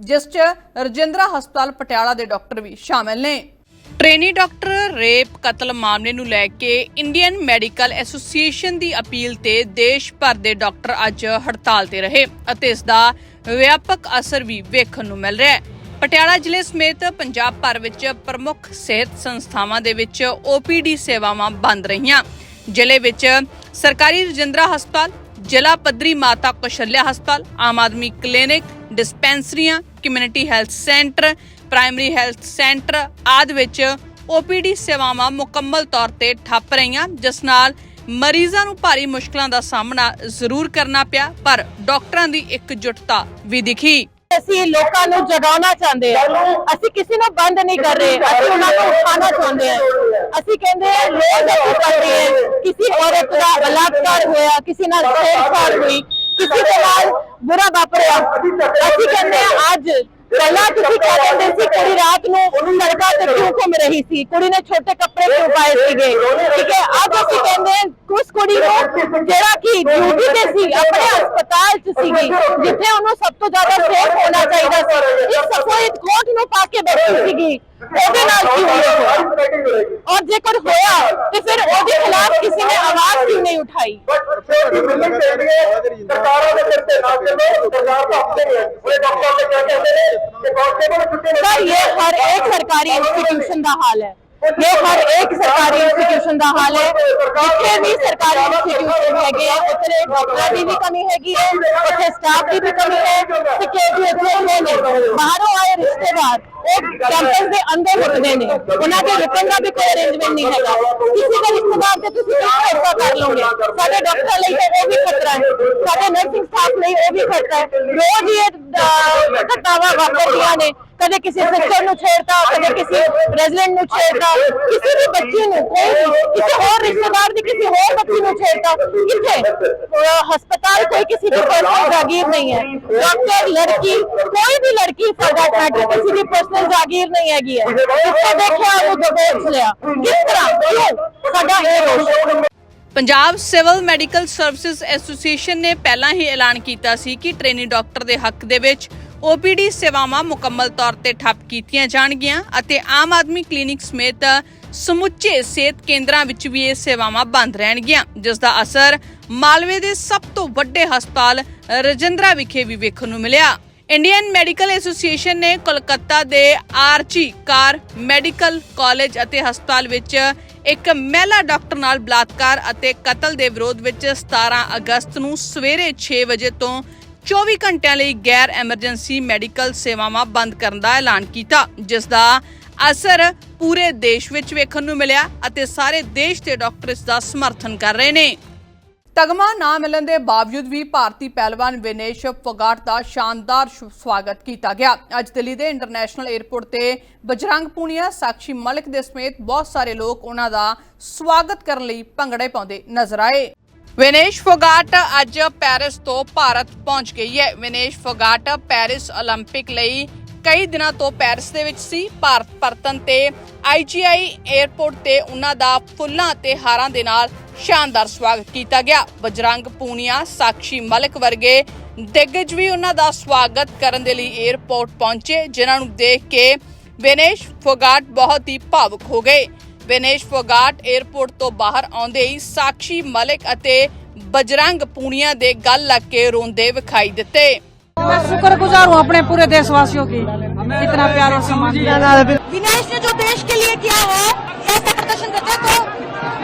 ਜਿਸ 'ਚ ਰਜਿੰਦਰਾ ਹਸਪਤਾਲ, ਪਟਿਆਲਾ ਦੇ ਡਾਕਟਰ ਵੀ ਸ਼ਾਮਲ ਨੇ। ਟ੍ਰੇਨੀ ਡਾਕਟਰ ਰੇਪ ਕਤਲ ਮਾਮਲੇ ਨੂੰ ਲੈ ਕੇ ਇੰਡੀਅਨ ਮੈਡੀਕਲ ਐਸੋਸੀਏਸ਼ਨ ਦੀ ਅਪੀਲ ਤੇ ਦੇਸ਼ ਭਰ ਦੇ ਡਾਕਟਰ ਅੱਜ ਹੜਤਾਲ ਤੇ ਰਹੇ ਅਤੇ ਇਸ ਦਾ ਵਿਆਪਕ ਅਸਰ ਵੀ ਵੇਖਣ ਨੂੰ ਮਿਲ ਰਿਹਾ ਹੈ। ਪਟਿਆਲਾ ਜ਼ਿਲ੍ਹੇ ਸਮੇਤ ਪੰਜਾਬ ਭਰ ਵਿੱਚ ਪ੍ਰਮੁੱਖ ਸਿਹਤ ਸੰਸਥਾਵਾਂ ਦੇ ਵਿੱਚ OPD ਸੇਵਾਵਾਂ ਬੰਦ ਰਹੀਆਂ। ਜ਼ਿਲ੍ਹੇ ਵਿੱਚ ਸਰਕਾਰੀ ਰਜਿੰਦਰਾ ਹਸਪਤਾਲ, ਜ਼ਿਲ੍ਹਾ ਪੱਧਰੀ ਮਾਤਾ ਕੌਸ਼ਲਿਆ ਹਸਪਤਾਲ, ਆਮ ਆਦਮੀ ਕਲੀਨਿਕ, ਡਿਸਪੈਂਸਰੀਆਂ, community health centre, primary health centre ਆਦਿ ਵਿੱਚ OPD ਸੇਵਾਵਾਂ ਮੁਕੰਮਲ ਤੌਰ ਤੇ ਠੱਪ ਰਹੀਆਂ, ਜਿਸ ਨਾਲ ਮਰੀਜ਼ਾਂ ਨੂੰ ਭਾਰੀ ਮੁਸ਼ਕਲਾਂ ਦਾ ਸਾਹਮਣਾ ਜ਼ਰੂਰ ਕਰਨਾ ਪਿਆ, ਪਰ ਡਾਕਟਰਾਂ ਦੀ ਇਕਜੁੱਟਤਾ ਵੀ ਦਿਖੀ। ਅਸੀਂ ਲੋਕਾਂ ਨੂੰ ਜਗਾਉਣਾ ਚਾਹੁੰਦੇ ਹਾਂ। ਅਸੀਂ ਕਿਸੇ ਨੂੰ ਬੰਦ ਨਹੀਂ ਕਰ ਰਹੇ। ਅਸੀਂ ਉਹਨਾਂ ਨੂੰ ਉਠਾਉਣਾ ਚਾਹੁੰਦੇ ਹਾਂ। ਅਸੀਂ ਕਹਿੰਦੇ ਹਾਂ ਰੋਜ਼ ਅਸੀਂ ਪੜ੍ਹਦੇ ਹਾਂ। ਕਿਸੇ ਔਰਤ ਦਾ ਬਲਾਤਕਾਰ ਹੋਇਆ ਕਿਸੇ ਨਾਲ ਛੇੜਛਾੜ ਹੋਈ ਕਿਸੇ ਦੇ ਨਾਲ ਬੁਰਾ ਵਾਪਰਿਆ। ਅਸੀਂ ਕਹਿੰਦੇ ਹਾਂ ਅੱਜ ਪਹਿਲਾਂ ਤੁਸੀਂ ਕਹਿ ਦਿੰਦੇ ਸੀ ਕੁੜੀ ਰਾਤ ਨੂੰ ਸੜਕਾਂ ਤੇ ਕਿਉਂ ਘੁੰਮ ਰਹੀ ਸੀ? ਕੁੜੀ ਨੇ ਛੋਟੇ ਕੱਪੜੇ ਕਿਉਂ ਪਾਏ ਸੀਗੇ? ਠੀਕ ਹੈ ਅੱਜ ਅਸੀਂ ਕਹਿੰਦੇ ਉਸ ਕੁੜੀ ਨੂੰ ਜਿਹੜਾ ਕਿ ਡਿਊਟੀ ਤੇ ਸੀ ਆਪਣੇ ਹਸਪਤਾਲ 'ਚ ਸੀਗੀ ਜਿੱਥੇ ਉਹਨੂੰ ਸਭ ਤੋਂ ਜ਼ਿਆਦਾ ਸੇਫ ਹੋਣਾ ਚਾਹੀਦਾ ਸੀ। ਇਸ ਸਫਾਇਤ ਕੋਟ ਨੂੰ ਪਾ ਕੇ ਬੈਠੀ ਸੀਗੀ। ਉਹਦੇ ਨਾਲ ਕੀ ਹੋਇਆ ਔਰ ਜੇਕਰ ਹੋਇਆ ਤੇ ਫਿਰ ਉਹਦੇ ਖਿਲਾਫ ਕਿਸੇ ਨੇ ਆਵਾਜ਼ ਕਿਉਂ ਨਹੀਂ ਉਠਾਈ सर ये हर एक सरकारी इंस्टीट्यूशन का हाल है ये हर एक सरकारी इंस्टीट्यूशन का हाल है जितने भी सरकारी इंस्टीट्यूशन ਹੈਗੇ ਆ ਉੱਥੇ ਡਾਕਟਰਾਂ ਦੀ ਵੀ ਕਮੀ ਹੈਗੀ ਹੈ ਉੱਥੇ ਸਟਾਫ ਦੀ ਵੀ ਕਮੀ ਹੈ ਸਿਕਿਉਰਿਟੀ ਉੱਥੇ ਹੈ ਨਹੀਂ ਬਾਹਰੋਂ ਆਏ ਰਿਸ਼ਤੇਦਾਰ ਉਹ ਕੈਂਪਸ ਦੇ ਅੰਦਰ ਰੁਕਦੇ ਨੇ ਉਹਨਾਂ ਦੇ ਰੁਕਣ ਦਾ ਵੀ ਕੋਈ ਅਰੇਂਜਮੈਂਟ ਨਹੀਂ ਹੈਗਾ ਕਿਸੇ ਦਾ ਰਿਸ਼ਤੇਦਾਰ ਤੇ ਤੁਸੀਂ ਕਿਹੜਾ ਖਰਚਾ ਕਰ ਲਓਗੇ ਸਾਡੇ ਡਾਕਟਰ ਲਈ ਤਾਂ ਉਹ ਵੀ ਖਤਰਾ ਹੈ ਸਾਡੇ ਨਰਸਿੰਗ ਸਟਾਫ ਲਈ ਉਹ ਵੀ ਖਤਰਾ ਹੈ ਰੋਜ਼ ਹੀ ਇਹ ਘਟਨਾਵਾਂ ਵਾਪਰਦੀਆਂ ਨੇ ਕਦੇ ਕਿਸੇ ਸਿਸਟਰ ਨੂੰ ਛੇੜਦਾ ਕਦੇ ਕਿਸੇ ਰੈਜ਼ੀਡੈਂਟ ਨੂੰ ਛੇੜਦਾ ਕਿਸੇ ਵੀ ਬੱਚੀ ਨੂੰ ਕੋਈ ਕਿਸੇ ਹੋਰ ਰਿਸ਼ਤੇਦਾਰ ਦੀ ਕਿਸੇ ਹੋਰ ਬੱਚੀ ਨੂੰ ਛੇੜਦਾ ਕਿੱਥੇ ਹਸਪਤਾਲ ਕੋਈ ਕਿਸੇ ਦੀ ਪਰਸਨਲ ਜਾਗੀਰ ਨਹੀਂ ਹੈ डॉक्टर लड़की कोई भी लड़की फॉर दैट मैटर किसी भी ਦੀ ਪਰਸਨਲ ਜਾਗੀਰ ਨਹੀਂ ਹੈਗੀ ਹੈ। ਜਿੱਥੇ ਦੇਖਿਆ ਉਹ ਦਬੋਚ ਲਿਆ। ਕਿਸ ਤਰ੍ਹਾਂ? ਕਿਉਂ? ਸਾਡਾ ਇਹ ਰੋਸ਼ Punjab civil medical services association ਨੇ ਪਹਿਲਾਂ ਹੀ ਐਲਾਨ ਕੀਤਾ ਸੀ ਕਿ ਟ੍ਰੇਨੀ ਡਾਕਟਰ ਦੇ ਹੱਕ ਦੇ ਵਿੱਚ OPD ਸੇਵਾਵਾਂ ਮੁਕੰਮਲ ਤੌਰ ਤੇ ਠੱਪ ਕੀਤੀਆਂ ਜਾਣਗੀਆਂ ਅਤੇ ਆਮ ਆਦਮੀ ਕਲੀਨਿਕ ਸਮੇਤ ਸਮੁੱਚੇ ਸਿਹਤ ਕੇਂਦਰਾਂ ਵਿੱਚ ਵੀ ਇਹ ਸੇਵਾਵਾਂ ਬੰਦ ਰਹਿਣਗੀਆਂ ਜਿਸ ਦਾ ਅਸਰ ਮਾਲਵੇ ਦੇ ਸਭ ਤੋਂ ਵੱਡੇ ਹਸਪਤਾਲ ਰਜਿੰਦਰਾ ਵਿਖੇ ਵੀ ਵੇਖਣ ਨੂੰ ਮਿਲਿਆ। ਇੰਡੀਅਨ ਮੈਡੀਕਲ ਐਸੋਸੀਏਸ਼ਨ ਨੇ ਕੋਲਕਾਤਾ ਦੇ ਆਰਜੀ ਕਾਰ ਮੈਡੀਕਲ ਕਾਲਜ ਅਤੇ ਹਸਪਤਾਲ ਵਿੱਚ ਇੱਕ ਮਹਿਲਾ ਡਾਕਟਰ ਨਾਲ ਬਲਾਤਕਾਰ ਅਤੇ ਕਤਲ ਦੇ ਵਿਰੋਧ ਵਿੱਚ 17 ਅਗਸਤ ਨੂੰ ਸਵੇਰੇ 6 ਵਜੇ ਤੋਂ 24 ਘੰਟਿਆਂ ਲਈ ਗੈਰ ਐਮਰਜੈਂਸੀ ਮੈਡੀਕਲ ਸੇਵਾਵਾਂ ਬੰਦ ਕਰਨ ਦਾ ਐਲਾਨ ਕੀਤਾ, ਜਿਸ ਦਾ ਅਸਰ ਪੂਰੇ ਦੇਸ਼ ਵਿੱਚ ਵੇਖਣ ਨੂੰ ਮਿਲਿਆ ਅਤੇ ਸਾਰੇ ਦੇਸ਼ ਦੇ ਡਾਕਟਰ ਇਸ ਦਾ ਸਮਰਥਨ ਕਰ ਰਹੇ ਨੇ। ਤਗਮਾ ਨਾ ਮਿਲਣ ਦੇ ਬਾਵਜੂਦ ਵੀ ਭਾਰਤੀ ਪਹਿਲਵਾਨ ਵਿਨੇਸ਼ ਫੋਗਾਟ ਦਾ ਸ਼ਾਨਦਾਰ ਸਵਾਗਤ ਕੀਤਾ ਗਿਆ। ਅੱਜ ਦਿੱਲੀ ਦੇ ਇੰਟਰਨੈਸ਼ਨਲ 에ਅਰਪੋਰਟ ਤੇ ਬਜਰੰਗ ਪੁਨੀਆ, ਸਾਖੀ ਮਲਕ ਦੇ ਸਮੇਤ ਬਹੁਤ ਸਾਰੇ ਲੋਕ ਉਹਨਾਂ ਦਾ ਸਵਾਗਤ ਕਰਨ ਲਈ ਭੰਗੜੇ ਪਾਉਂਦੇ ਨਜ਼ਰ ਆਏ। ਵਿਨੇਸ਼ ਫੋਗਾਟ ਅੱਜ ਪੈਰਿਸ ਤੋਂ ਭਾਰਤ ਪਹੁੰਚ ਗਈ ਹੈ। ਵਿਨੇਸ਼ ਫੋਗਾਟ ਪੈਰਿਸ 올림픽 ਲਈ ਕਈ ਦਿਨਾਂ ਤੋਂ ਪੈਰਿਸ ਦੇ ਵਿੱਚ ਸੀ। ਭਾਰਤ ਪਰਤਨ ਤੇ ਆਈਜੀਆਈ 에ਅਰਪੋਰਟ ਤੇ ਉਹਨਾਂ ਦਾ ਫੁੱਲਾਂ ਤੇ ਹਾਰਾਂ ਦੇ ਨਾਲ ਸ਼ਾਨਦਾਰ ਸਵਾਗਤ ਕੀਤਾ ਗਿਆ। ਬਜਰੰਗ ਪੂਨੀਆ, ਸਾਖੀ ਮਲਕ ਵਰਗੇ ਦਿੱਗਜ ਵੀ ਉਹਨਾਂ ਦਾ ਸਵਾਗਤ ਕਰਨ ਦੇ ਲਈ 에ਅਰਪੋਰਟ ਪਹੁੰਚੇ, ਜਿਨ੍ਹਾਂ ਨੂੰ ਦੇਖ ਕੇ ਵਿਨੇਸ਼ ਫੋਗਾਟ ਬਹੁਤ ਹੀ ਭਾਵੁਕ ਹੋ ਗਏ। ਵਿਨੇਸ਼ ਫੋਗਾਟ 에ਅਰਪੋਰਟ ਤੋਂ ਬਾਹਰ ਆਉਂਦੇ ਹੀ ਸਾਕਸ਼ੀ ਮਲਿਕ ਅਤੇ ਬਜਰੰਗ ਪੂਨੀਆ ਦੇ ਗੱਲ ਲੱਗ ਕੇ ਰੋਂਦੇ ਵਿਖਾਈ ਦਿੱਤੇ। मैं शुक्र गुजार हूँ अपने पूरे देशवासियों की इतना प्यार और सम्मान विनाश ने जो देश के लिए किया है ऐसा प्रदर्शन देते तो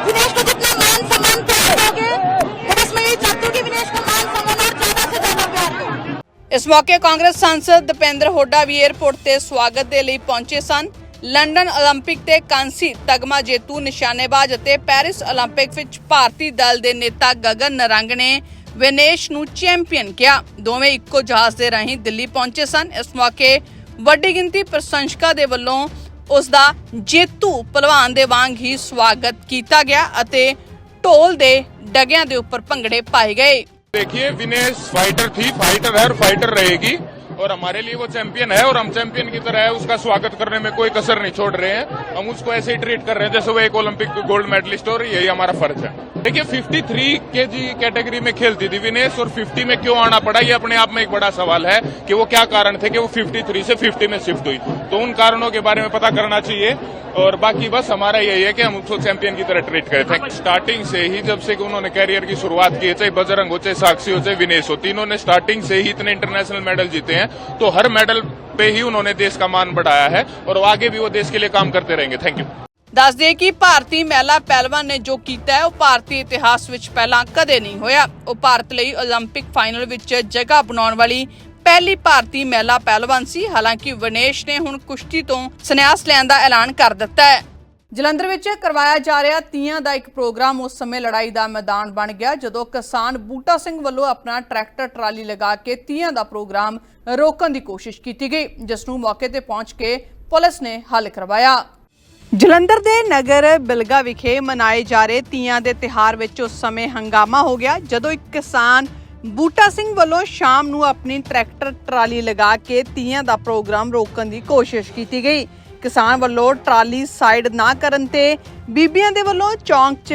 विनाश को जितना मान सम्मान देश में यही चाहती हूँ विनाश को मान सम्मान और ज्यादा से ज्यादा प्यार दो ਇਸ ਮੌਕੇ ਕਾਂਗਰਸ ਸਾਂਸਦ ਦਪਿੰਦਰ ਹੁੱਡਾ ਵੀ 에ਅਰਪੋਰਟ ਤੇ ਸਵਾਗਤ ਦੇ ਲਈ ਪਹੁੰਚੇ ਸਨ ਲੰਡਨ 올림픽 ਤੇ ਕਾਂਸੀ ਤਗਮਾ ਜੇਤੂ ਨਿਸ਼ਾਨੇਬਾਜ਼ ਅਤੇ ਪੈਰਿਸ 올림픽 ਵਿੱਚ ਭਾਰਤੀ ਦਲ ਦੇ ਨੇਤਾ ਗਗਨ ਨਰੰਗ ਨੇ ਵਿਨੇਸ਼ ਨੂੰ ਚੈਂਪੀਅਨ ਕਿਹਾ ਦੋਵੇਂ ਇੱਕੋ ਜਹਾਜ਼ ਦੇ ਰਾਹੀਂ ਦਿੱਲੀ ਪਹੁੰਚੇ ਸਨ ਇਸ ਮੌਕੇ ਵੱਡੀ ਗਿਣਤੀ ਪ੍ਰਸ਼ੰਸਕਾਂ ਦੇ ਵੱਲੋਂ ਉਸ ਦਾ ਜੇਤੂ ਪਹਿਲਵਾਨ ਦੇ ਵਾਂਗ ਹੀ ਸਵਾਗਤ ਕੀਤਾ ਗਿਆ ਅਤੇ ਢੋਲ ਦੇ ਡਗਿਆਂ ਦੇ ਉੱਪਰ ਭੰਗੜੇ ਪਾਏ ਗਏ देखिए विनेश फाइटर थी फाइटर है और फाइटर रहेगी और हमारे लिए वो चैंपियन है और हम चैंपियन की तरह है, उसका स्वागत करने में कोई कसर नहीं छोड़ रहे हैं। हम उसको ऐसे ही ट्रीट कर रहे हैं, जैसे वो एक ओलंपिक गोल्ड मेडलिस्ट और यही हमारा फ़र्ज़ है। देखिए 53 केजी कैटेगरी में खेलती थी विनेश और 50 में क्यों आना पड़ा, ये अपने आप में एक बड़ा सवाल है कि वो क्या कारण थे कि वो 53 से 50 में शिफ्ट हुई। तो उन कारणों के बारे में पता करना चाहिए और बाकी बस हमारा यही है कि हम उसको चैंपियन की तरह ट्रीट करें। थैंक स्टार्टिंग से ही जब से कि उन्होंने कैरियर की शुरुआत की है, चाहे बजरंग हो, चाहे साक्षी हो, चाहे विनेश हो, तीनों ने स्टार्टिंग से ही इतने इंटरनेशनल मेडल जीते हैं। तो हर मेडल पे ही उन्होंने देश का मान बढ़ाया है और आगे भी वो देश के लिए काम करते रहेंगे थैंक यू ਦੱਸ ਦਈਏ ਕਿ ਭਾਰਤੀ ਮਹਿਲਾ ਪਹਿਲਵਾਨ ਨੇ ਜੋ ਕੀਤਾ ਹੈ ਉਹ ਭਾਰਤੀ ਇਤਿਹਾਸ ਵਿੱਚ ਪਹਿਲਾਂ ਕਦੇ ਨਹੀਂ ਹੋਇਆ ਉਹ ਭਾਰਤ ਲਈ 올림픽 ਫਾਈਨਲ ਵਿੱਚ ਜਗ੍ਹਾ ਬਣਾਉਣ ਵਾਲੀ ਪਹਿਲੀ ਭਾਰਤੀ ਮਹਿਲਾ ਪਹਿਲਵਾਨ ਸੀ ਹਾਲਾਂਕਿ ਵਿਨੇਸ਼ ਨੇ ਹੁਣ ਕੁਸ਼ਤੀ ਤੋਂ ਸੰਨਿਆਸ ਲੈਣ ਦਾ ਐਲਾਨ ਕਰ ਦਿੱਤਾ ਹੈ ਜਲੰਧਰ ਵਿੱਚ ਕਰਵਾਇਆ ਜਾ ਰਿਹਾ ਤੀਆਂ ਦਾ ਇੱਕ ਪ੍ਰੋਗਰਾਮ, ਉਸ ਸਮੇਂ ਲੜਾਈ ਦਾ ਮੈਦਾਨ ਬਣ ਗਿਆ, ਜਦੋਂ ਕਿਸਾਨ ਬੂਟਾ ਸਿੰਘ ਵੱਲੋਂ ਆਪਣਾ ਟਰੈਕਟਰ, ਟਰਾਲੀ ਲਗਾ ਕੇ ਤੀਆਂ ਦਾ ਪ੍ਰੋਗਰਾਮ ਰੋਕਣ ਦੀ ਕੋਸ਼ਿਸ਼ ਕੀਤੀ ਗਈ, ਜਿਸ ਨੂੰ ਮੌਕੇ ਤੇ ਪਹੁੰਚ ਕੇ ਪੁਲਿਸ ਨੇ ਹੱਲ ਕਰਵਾਇਆ। ਜਲੰਧਰ ਦੇ ਨਗਰ ਬਿਲਗਾ ਵਿਖੇ ਮਨਾਏ ਜਾ ਰਹੇ ਤੀਆਂ ਦੇ ਤਿਹਾਰ ਵਿੱਚ ਉਸ ਸਮੇਂ ਹੰਗਾਮਾ ਹੋ ਗਿਆ, ਜਦੋਂ ਇੱਕ ਕਿਸਾਨ ਬੂਟਾ ਸਿੰਘ ਵੱਲੋਂ ਸ਼ਾਮ ਨੂੰ ਆਪਣੀ ਟਰੈਕਟਰ, ਟਰਾਲੀ ਲਗਾ ਕੇ ਤੀਆਂ ਦਾ ਪ੍ਰੋਗਰਾਮ ਰੋਕਣ ਦੀ ਕੋਸ਼ਿਸ਼ ਕੀਤੀ ਗਈ। ਕਿਸਾਨ ਵੱਲੋਂ ਟਰਾਲੀ ਸਾਈਡ ਨਾ ਕਰਨ ਤੇ ਬੀਬੀਆਂ ਦੇ ਵੱਲੋਂ ਚੌਂਕ 'ਚ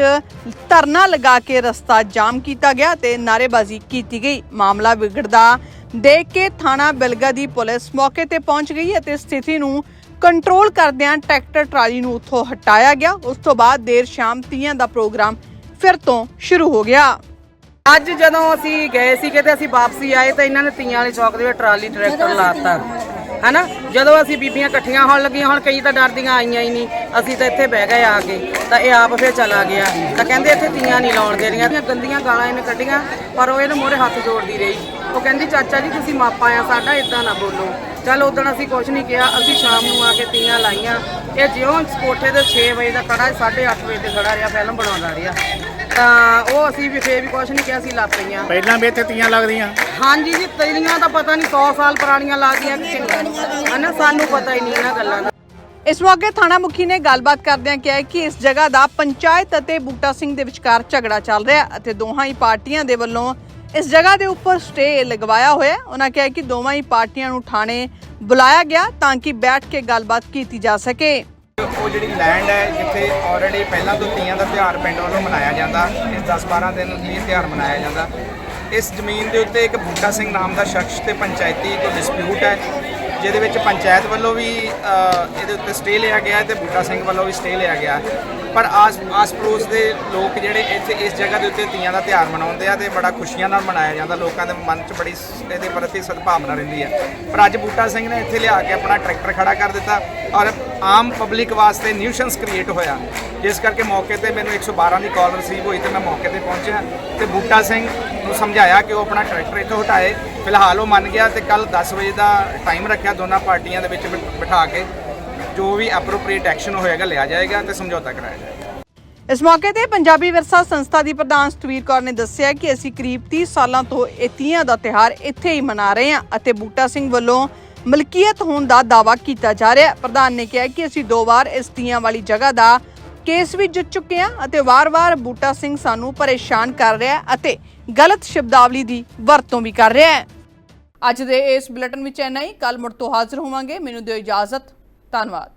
ਧਰਨਾ ਲਗਾ ਕੇ ਰਸਤਾ ਜਾਮ ਕੀਤਾ ਗਿਆ ਤੇ ਨਾਅਰੇਬਾਜ਼ੀ ਕੀਤੀ ਗਈ। ਮਾਮਲਾ ਵਿਗੜਦਾ ਦੇਖ ਕੇ ਥਾਣਾ ਬਿਲਗਾ ਦੀ ਪੁਲਿਸ ਮੌਕੇ ਤੇ ਪਹੁੰਚ ਗਈ ਅਤੇ ਸਥਿਤੀ ਨੂੰ ਕੰਟਰੋਲ ਕਰਦਿਆਂ ਟਰੈਕਟਰ ਟਰਾਲੀ ਨੂੰ ਉੱਥੋਂ ਹਟਾਇਆ ਗਿਆ। ਉਸ ਤੋਂ ਬਾਅਦ ਦੇਰ ਸ਼ਾਮ ਤੀਆਂ ਦਾ ਪ੍ਰੋਗਰਾਮ ਫਿਰ ਤੋਂ ਸ਼ੁਰੂ ਹੋ ਗਿਆ। ਅੱਜ ਜਦੋਂ ਅਸੀਂ ਗਏ ਸੀ ਕਿਤੇ ਅਸੀਂ ਵਾਪਸੀ ਆਏ ਤਾਂ ਇਹਨਾਂ ਨੇ ਤੀਆਂ ਵਾਲੇ ਚੌਕ ਦੇ ਵਿੱਚ ਟਰਾਲੀ ਟਰੈਕਟਰ ਲਾਤਾ। ਹਨਾ? ਜਦੋਂ ਅਸੀਂ ਬੀਬੀਆਂ ਇਕੱਠੀਆਂ ਹੋਣ ਲੱਗੀਆਂ, ਹੁਣ ਕਈ ਤਾਂ ਡਰਦੀਆਂ ਆਈਆਂ ਹੀ ਨਹੀਂ। ਅਸੀਂ ਤਾਂ ਇੱਥੇ ਬਹਿ ਗਏ ਆ ਕੇ, ਤਾਂ ਇਹ ਆਪ ਫਿਰ ਚਲਾ ਗਿਆ। ਤਾਂ ਕਹਿੰਦੇ ਇੱਥੇ ਤੀਆਂ ਨਹੀਂ ਲਾਉਣ ਦੇ ਰਹੀਆਂ ਗੰਦੀਆਂ ਗਾਲਾਂ ਇਹਨੇ ਕੱਢੀਆਂ, ਪਰ ਉਹ ਇਹਨੂੰ ਮੋਰੇ ਹੱਥ ਜੋੜਦੀ ਰਹੀ। ਉਹ ਕਹਿੰਦੀ, ਚਾਚਾ ਜੀ, ਤੁਸੀਂ ਮਾਪਾ ਆ, ਸਾਡਾ ਇਦਾਂ ਨਾ ਬੋਲੋ। ਚੱਲ ਉਦੋਂ ਅਸੀਂ ਕੁਝ ਨਹੀਂ ਕਿਹਾ, ਅਸੀਂ ਸ਼ਾਮ ਨੂੰ ਆ ਕੇ ਤੀਆਂ ਲਾਈਆਂ। ਇਹ ਜਿਉਂ ਕੋਠੇ ਦੇ 6 ਵਜੇ ਦਾ ਖੜਾ 8:30 ਵਜੇ ਤੇ ਖੜਾ ਰਿਹਾ ਫਿਲਮ ਬਣਾਉਂਦਾ ਰਿਹਾ। ਤਾਂ ਉਹ ਅਸੀਂ ਵੀ ਫੇਰ ਵੀ ਕੁਝ ਨਹੀਂ ਕਿਹਾ ਸੀ ਲੱਗ ਪਈਆਂ। ਪਹਿਲਾਂ ਵੀ ਇੱਥੇ ਤੀਆਂ ਲੱਗਦੀਆਂ। ਹਾਂਜੀ ਜੀ ਤੇਰੀਆਂ ਤਾਂ ਪਤਾ ਨਹੀਂ 100 ਸਾਲ ਪੁਰਾਣੀਆਂ ਲੱਗਦੀਆਂ ਕਿ ਕਿੰਨੀਆਂ। ਹਨਾ ਸਾਨੂੰ ਪਤਾ ਹੀ ਨਹੀਂ ਇਹਨਾਂ ਗੱਲਾਂ ਦਾ। ਇਸ ਮੌਕੇ ਥਾਣਾ ਮੁਖੀ ਨੇ ਗੱਲਬਾਤ ਕਰਦਿਆਂ ਕਿਹਾ ਕਿ ਇਸ ਜਗ੍ਹਾ ਦਾ ਪੰਚਾਇਤ ਅਤੇ ਬੂਟਾ ਸਿੰਘ ਦੇ ਵਿਚਕਾਰ ਝਗੜਾ ਚੱਲ ਰਿਹਾ ਹੈ ਅਤੇ ਦੋਹਾਂ ਹੀ ਪਾਰਟੀਆਂ ਦੇ ਵੱਲੋਂ ਇਸ ਜਗ੍ਹਾ ਦੇ ਉੱਪਰ ਸਟੇ ਲਗਵਾਇਆ ਹੋਇਆ ਹੈ। ਉਹਨਾਂ ਕਿਹਾ ਕਿ ਦੋਵਾਂ ਹੀ ਪਾਰਟੀਆਂ ਨੂੰ ਥਾਣੇ ਬੁਲਾਇਆ ਗਿਆ ਤਾਂ ਕਿ ਬੈਠ ਕੇ ਗੱਲਬਾਤ ਕੀਤੀ ਜਾ ਸਕੇ। ਉਹ ਜਿਹੜੀ ਲੈਂਡ ਹੈ ਜਿੱਥੇ ਆਲਰੇਡੀ ਪਹਿਲਾਂ ਤੋਂ ਤੀਆਂ ਦਾ ਤਿਉਹਾਰ ਪਿੰਡ ਵੱਲੋਂ ਮਨਾਇਆ ਜਾਂਦਾ। ਇਸ 10-12 ਦਿਨ ਲਈ ਤਿਉਹਾਰ ਮਨਾਇਆ ਜਾਂਦਾ। ਇਸ ਜ਼ਮੀਨ ਦੇ ਉੱਤੇ ਇੱਕ ਬੂਟਾ ਸਿੰਘ ਨਾਮ ਦਾ ਸ਼ਖਸ ਤੇ ਪੰਚਾਇਤੀ ਕੋਈ ਡਿਸਪਿਊਟ ਹੈ ਜਿਹਦੇ ਵਿੱਚ ਪੰਚਾਇਤ ਵੱਲੋਂ ਵੀ ਅ, ਇਹਦੇ ਉੱਤੇ ਸਟੇ ਲਿਆ ਗਿਆ ਹੈ ਤੇ ਬੂਟਾ ਸਿੰਘ ਵੱਲੋਂ ਵੀ ਸਟੇ ਲਿਆ ਗਿਆ ਪਰ ਆਸ ਆਸ ਪੜੋਸ ਦੇ ਲੋਕ ਜਿਹੜੇ ਇੱਥੇ ਇਸ ਜਗ੍ਹਾ ਦੇ ਉੱਤੇ ਤੀਆਂ ਦਾ ਤਿਉਹਾਰ ਮਨਾਉਂਦੇ ਆ ਤੇ ਬੜਾ ਖੁਸ਼ੀਆਂ ਨਾਲ ਮਨਾਇਆ ਜਾਂਦਾ, ਲੋਕਾਂ ਦੇ ਮਨ 'ਚ ਬੜੀ ਇਹਦੇ ਪ੍ਰਤੀ ਸਦਭਾਵਨਾ ਰਹਿੰਦੀ ਹੈ। ਪਰ ਅੱਜ ਬੂਟਾ ਸਿੰਘ ਨੇ ਇੱਥੇ ਲਿਆ ਕੇ ਆਪਣਾ ਟਰੈਕਟਰ ਖੜਾ ਕਰ ਦਿੱਤਾ ਔਰ ਆਮ ਪਬਲਿਕ ਵਾਸਤੇ ਨਿਊਸ਼ਨਸ ਕ੍ਰੀਏਟ ਹੋਇਆ। ਜਿਸ ਕਰਕੇ ਮੌਕੇ ਤੇ ਮੈਨੂੰ 112 ਦੀ ਕਾਲ ਰਿਸੀਵ ਹੋਈ ਤੇ ਮੈਂ ਮੌਕੇ ਤੇ ਪਹੁੰਚਿਆ ਤੇ ਬੂਟਾ ਸਿੰਘ ਨੂੰ ਸਮਝਾਇਆ ਕਿ ਉਹ ਆਪਣਾ ਟਰੈਕਟਰ ਇੱਥੋਂ ਹਟਾਏ। ਫਿਲਹਾਲ ਉਹ ਮੰਨ ਗਿਆ ਤੇ ਕੱਲ 10 ਵਜੇ ਦਾ ਟਾਈਮ ਰੱਖਿਆ ਦੋਨਾਂ ਪਾਰਟੀਆਂ ਦੇ ਵਿੱਚ ਬਿਠ- ਬਿਠਾ ਕੇ ਜੋ ਵੀ ਐਪਰੋਪ੍ਰੀਏਟ ਐਕਸ਼ਨ ਹੋਏਗਾ, ਲਿਆ ਜਾਏਗਾ ਤੇ ਸਮਝੌਤਾ ਕਰਾਇਆ ਜਾਏਗਾ। ਇਸ ਮੌਕੇ ਤੇ ਪੰਜਾਬੀ ਵਿਰਸਾ ਸੰਸਥਾ ਦੀ ਪ੍ਰਧਾਨ ਸਤਵੀਰ ਕੌਰ ਨੇ ਦੱਸਿਆ ਕਿ ਅਸੀਂ ਕਰੀਬ 30 ਸਾਲਾਂ ਤੋਂ ਇਹ ਦਾ ਤਿਹਾਰ ਇੱਥੇ ਹੀ ਮਨਾ ਰਹੇ ਹਾਂ ਅਤੇ ਬੂਟਾ ਸਿੰਘ ਵੱਲੋਂ ਮਲਕੀਅਤ ਹੋਣ ਦਾ ਦਾਅਵਾ ਕੀਤਾ ਜਾ ਰਿਹਾ ਹੈ। ਪ੍ਰਧਾਨ ਨੇ ਕਿਹਾ ਕਿ ਅਸੀਂ ਦੋ ਵਾਰ ਇਸ ਤੀਆਂ ਵਾਲੀ ਜਗ੍ਹਾ ਦਾ ਕੇਸ ਵੀ ਜਿੱਤ ਚੁੱਕੇ ਹਾਂ ਅਤੇ ਵਾਰ-ਵਾਰ ਬੂਟਾ ਸਿੰਘ ਸਾਨੂੰ ਪਰੇਸ਼ਾਨ ਕਰ ਰਿਹਾ ਹੈ ਅਤੇ ਗਲਤ ਸ਼ਬਦਾਵਲੀ ਦੀ ਵਰਤੋਂ ਵੀ ਕਰ ਰਿਹਾ ਹੈ। ਅੱਜ ਦੇ ਇਸ ਬੁਲੇਟਿਨ ਵਿੱਚ ਇੰਨਾ ਹੀ। ਕੱਲ ਮੁੜ ਤੋਂ ਹਾਜ਼ਰ ਹੋਵਾਂਗੇ। ਮੈਨੂੰ ਦਿਓ ਇਜਾਜ਼ਤ। ਧੰਨਵਾਦ।